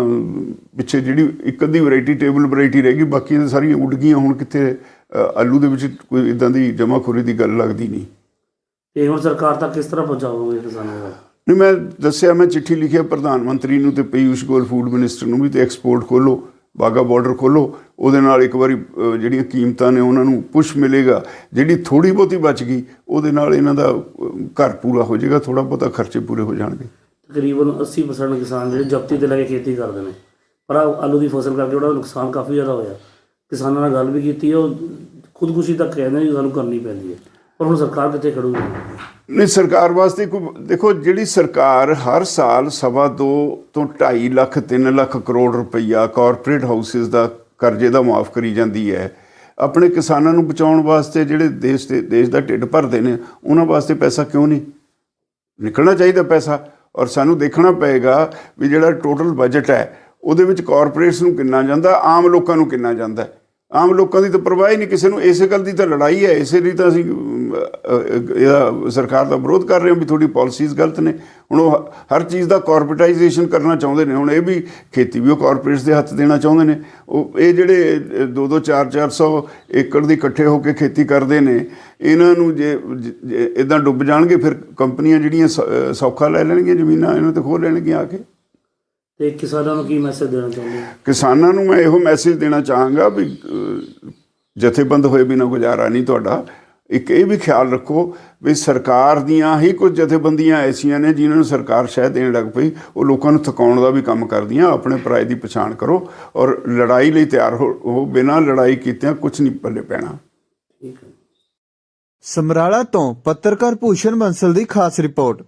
ਪਿੱਛੇ ਜਿਹੜੀ ਇੱਕ ਅੱਧੀ ਵੈਰਾਈਟੀ ਟੇਬਲ ਵੈਰਾਈਟੀ ਰਹਿ ਗਈ ਬਾਕੀ ਸਾਰੀਆਂ ਉੱਡ ਗਈਆਂ। ਹੁਣ ਕਿੱਥੇ ਆਲੂ ਦੇ ਵਿੱਚ ਕੋਈ ਇਦਾਂ ਦੀ ਜਮਾਖੋਰੀ ਦੀ ਗੱਲ ਲੱਗਦੀ ਨਹੀਂ। ਤੇ ਹੁਣ ਸਰਕਾਰ ਤੱਕ ਕਿਸ ਤਰ੍ਹਾਂ ਪਹੁੰਚਾਓਗੇ ਕਿਸਾਨਾਂ ਦਾ? ਨਹੀਂ ਮੈਂ ਦੱਸਿਆ ਮੈਂ ਚਿੱਠੀ ਲਿਖੀ ਹੈ ਪ੍ਰਧਾਨ ਮੰਤਰੀ ਨੂੰ ਤੇ ਪੀਯੂਸ਼ ਗੋਇਲ ਫੂਡ ਮਿਨਿਸਟਰ ਨੂੰ ਵੀ ਤੇ ਐਕਸਪੋਰਟ ਖੋਲੋ ਬਾਗਾ ਬਾਰਡਰ ਖੋਲੋ ਉਹਦੇ ਨਾਲ ਇੱਕ ਵਾਰੀ ਜਿਹੜੀਆਂ ਕੀਮਤਾਂ ਨੇ ਉਹਨਾਂ ਨੂੰ ਪੁਸ਼ ਮਿਲੇਗਾ। ਜਿਹੜੀ ਥੋੜੀ ਬਹੁਤੀ ਬਚ ਗਈ ਉਹਦੇ ਨਾਲ ਇਹਨਾਂ ਦਾ ਘਰ ਪੂਰਾ ਹੋ ਜਾਏਗਾ ਥੋੜਾ ਬਹੁਤਾ ਖਰਚੇ ਪੂਰੇ ਹੋ ਜਾਣਗੇ। ਤਕਰੀਬਨ 80% ਕਿਸਾਨ ਜਿਹੜੇ ਜ਼ਬਤੀ ਤੇ ਲੈ ਕੇ ਖੇਤੀ ਕਰਦੇ ਨੇ। ਪਰ ਆਲੂ ਦੀ ਫਸਲ ਕਰਕੇ ਉਹਦਾ ਨੁਕਸਾਨ ਕਾਫੀ ਜ਼ਿਆਦਾ ਹੋਇਆ। ਕਿਸਾਨਾਂ ਨਾਲ ਗੱਲ ਵੀ ਕੀਤੀ ਉਹ ਖੁਦਕੁਸ਼ੀ ਤੱਕ ਕਹਿੰਦੇ ਨੇ ਸਾਨੂੰ ਕਰਨੀ ਪੈਂਦੀ ਹੈ। ਪਰ ਹੁਣ ਸਰਕਾਰ ਕਿੱਥੇ ਖੜੂਗੀ? ਨਹੀਂ, ਸਰਕਾਰ ਵਾਸਤੇ ਕੋਈ ਦੇਖੋ, ਜਿਹੜੀ ਸਰਕਾਰ ਹਰ ਸਾਲ ਸਵਾ ਦੋ ਤੋਂ 2.5 ਲੱਖ 3 ਲੱਖ ਕਰੋੜ ਰੁਪਈਆ ਕਾਰਪੋਰੇਟ ਹਾਊਸਿਸ ਦਾ ਕਰਜ਼ੇ ਦਾ ਮਾਫ ਕਰੀ ਜਾਂਦੀ ਹੈ, ਆਪਣੇ ਕਿਸਾਨਾਂ ਨੂੰ ਬਚਾਉਣ ਵਾਸਤੇ ਜਿਹੜੇ ਦੇਸ਼ ਦੇ ਦੇਸ਼ ਦਾ ਢਿੱਡ ਭਰਦੇ ਨੇ, ਉਹਨਾਂ ਵਾਸਤੇ ਪੈਸਾ ਕਿਉਂ ਨਹੀਂ? ਨਿਕਲਣਾ ਚਾਹੀਦਾ ਪੈਸਾ, ਔਰ ਸਾਨੂੰ ਦੇਖਣਾ ਪਏਗਾ ਵੀ ਜਿਹੜਾ ਟੋਟਲ ਬਜਟ ਹੈ, ਉਹਦੇ ਵਿੱਚ ਕਾਰਪੋਰੇਟਸ ਨੂੰ ਕਿੰਨਾ ਜਾਂਦਾ, ਆਮ ਲੋਕਾਂ ਨੂੰ ਕਿੰਨਾ ਜਾਂਦਾ। ਆਮ ਲੋਕਾਂ ਦੀ ਤਾਂ ਪਰਵਾਹ ਹੀ ਨਹੀਂ, ਕਿਸੇ ਨੂੰ, ਇਸੇ ਗੱਲ ਦੀ ਤਾਂ ਲੜਾਈ ਹੈ, ਇਸੇ ਲਈ ਤਾਂ ਅਸੀਂ ਇਹਦਾ ਸਰਕਾਰ ਦਾ ਵਿਰੋਧ ਕਰ ਰਹੇ ਹਾਂ ਵੀ ਤੁਹਾਡੀ ਪਾਲਿਸੀਜ਼ ਗਲਤ ਨੇ। ਹੁਣ ਉਹ ਹਰ ਚੀਜ਼ ਦਾ ਕਾਰਪੋਰੇਟਾਈਜੇਸ਼ਨ ਕਰਨਾ ਚਾਹੁੰਦੇ ਨੇ। ਹੁਣ ਇਹ ਵੀ ਖੇਤੀ ਵੀ ਉਹ ਕਾਰਪੋਰੇਟਸ ਦੇ ਹੱਥ ਦੇਣਾ ਚਾਹੁੰਦੇ ਨੇ। ਉਹ ਇਹ ਜਿਹੜੇ 2-2 4-400 ਏਕੜ ਦੀ ਇਕੱਠੇ ਹੋ ਕੇ ਖੇਤੀ ਕਰਦੇ ਨੇ ਇਹਨਾਂ ਨੂੰ ਜੇ ਇਦਾਂ ਡੁੱਬ ਜਾਣਗੇ ਫਿਰ ਕੰਪਨੀਆਂ ਜਿਹੜੀਆਂ ਸੌਖਾ ਲੈ ਲੈਣਗੀਆਂ ਜ਼ਮੀਨਾਂ ਇਹਨਾਂ ਤੇ ਖੋਹ ਲੈਣਗੀਆਂ ਆ ਕੇ। ਤੇ ਕਿਸਾਨਾਂ ਨੂੰ ਕੀ ਮੈਸੇਜ ਦੇਣਾ ਚਾਹੁੰਦੇ ਕਿਸਾਨਾਂ ਨੂੰ ਮੈਂ ਇਹੋ ਮੈਸੇਜ ਦੇਣਾ ਚਾਹਾਂਗਾ ਵੀ ਜਥੇਬੰਦ ਹੋਏ ਬਿਨਾਂ ਗੁਜ਼ਾਰਾ ਨਹੀਂ ਤੁਹਾਡਾ। ਇੱਕ ਇਹ ਵੀ ਖਿਆਲ ਰੱਖੋ ਵੀ ਸਰਕਾਰ ਦੀਆਂ ਹੀ ਕੁਝ ਜਥੇਬੰਦੀਆਂ ਐਸੀਆਂ ਨੇ ਜਿਨ੍ਹਾਂ ਨੂੰ ਸਰਕਾਰ ਸ਼ਹਿ ਦੇਣ ਲੱਗ ਪਈ, ਉਹ ਲੋਕਾਂ ਨੂੰ ਥਕਾਉਣ ਦਾ ਵੀ ਕੰਮ ਕਰਦੀਆਂ, ਆਪਣੇ ਪਰਾਏ ਦੀ ਪਛਾਣ ਕਰੋ ਔਰ ਲੜਾਈ ਲਈ ਤਿਆਰ ਹੋ ਹੋ ਬਿਨਾਂ ਲੜਾਈ ਕੀਤਿਆਂ ਕੁਝ ਨਹੀਂ ਪੱਲੇ ਪੈਣਾ। ਸਮਰਾਲਾ ਤੋਂ ਪੱਤਰਕਾਰ ਭੂਸ਼ਣ ਬੰਸਲ ਦੀ ਖਾਸ ਰਿਪੋਰਟ।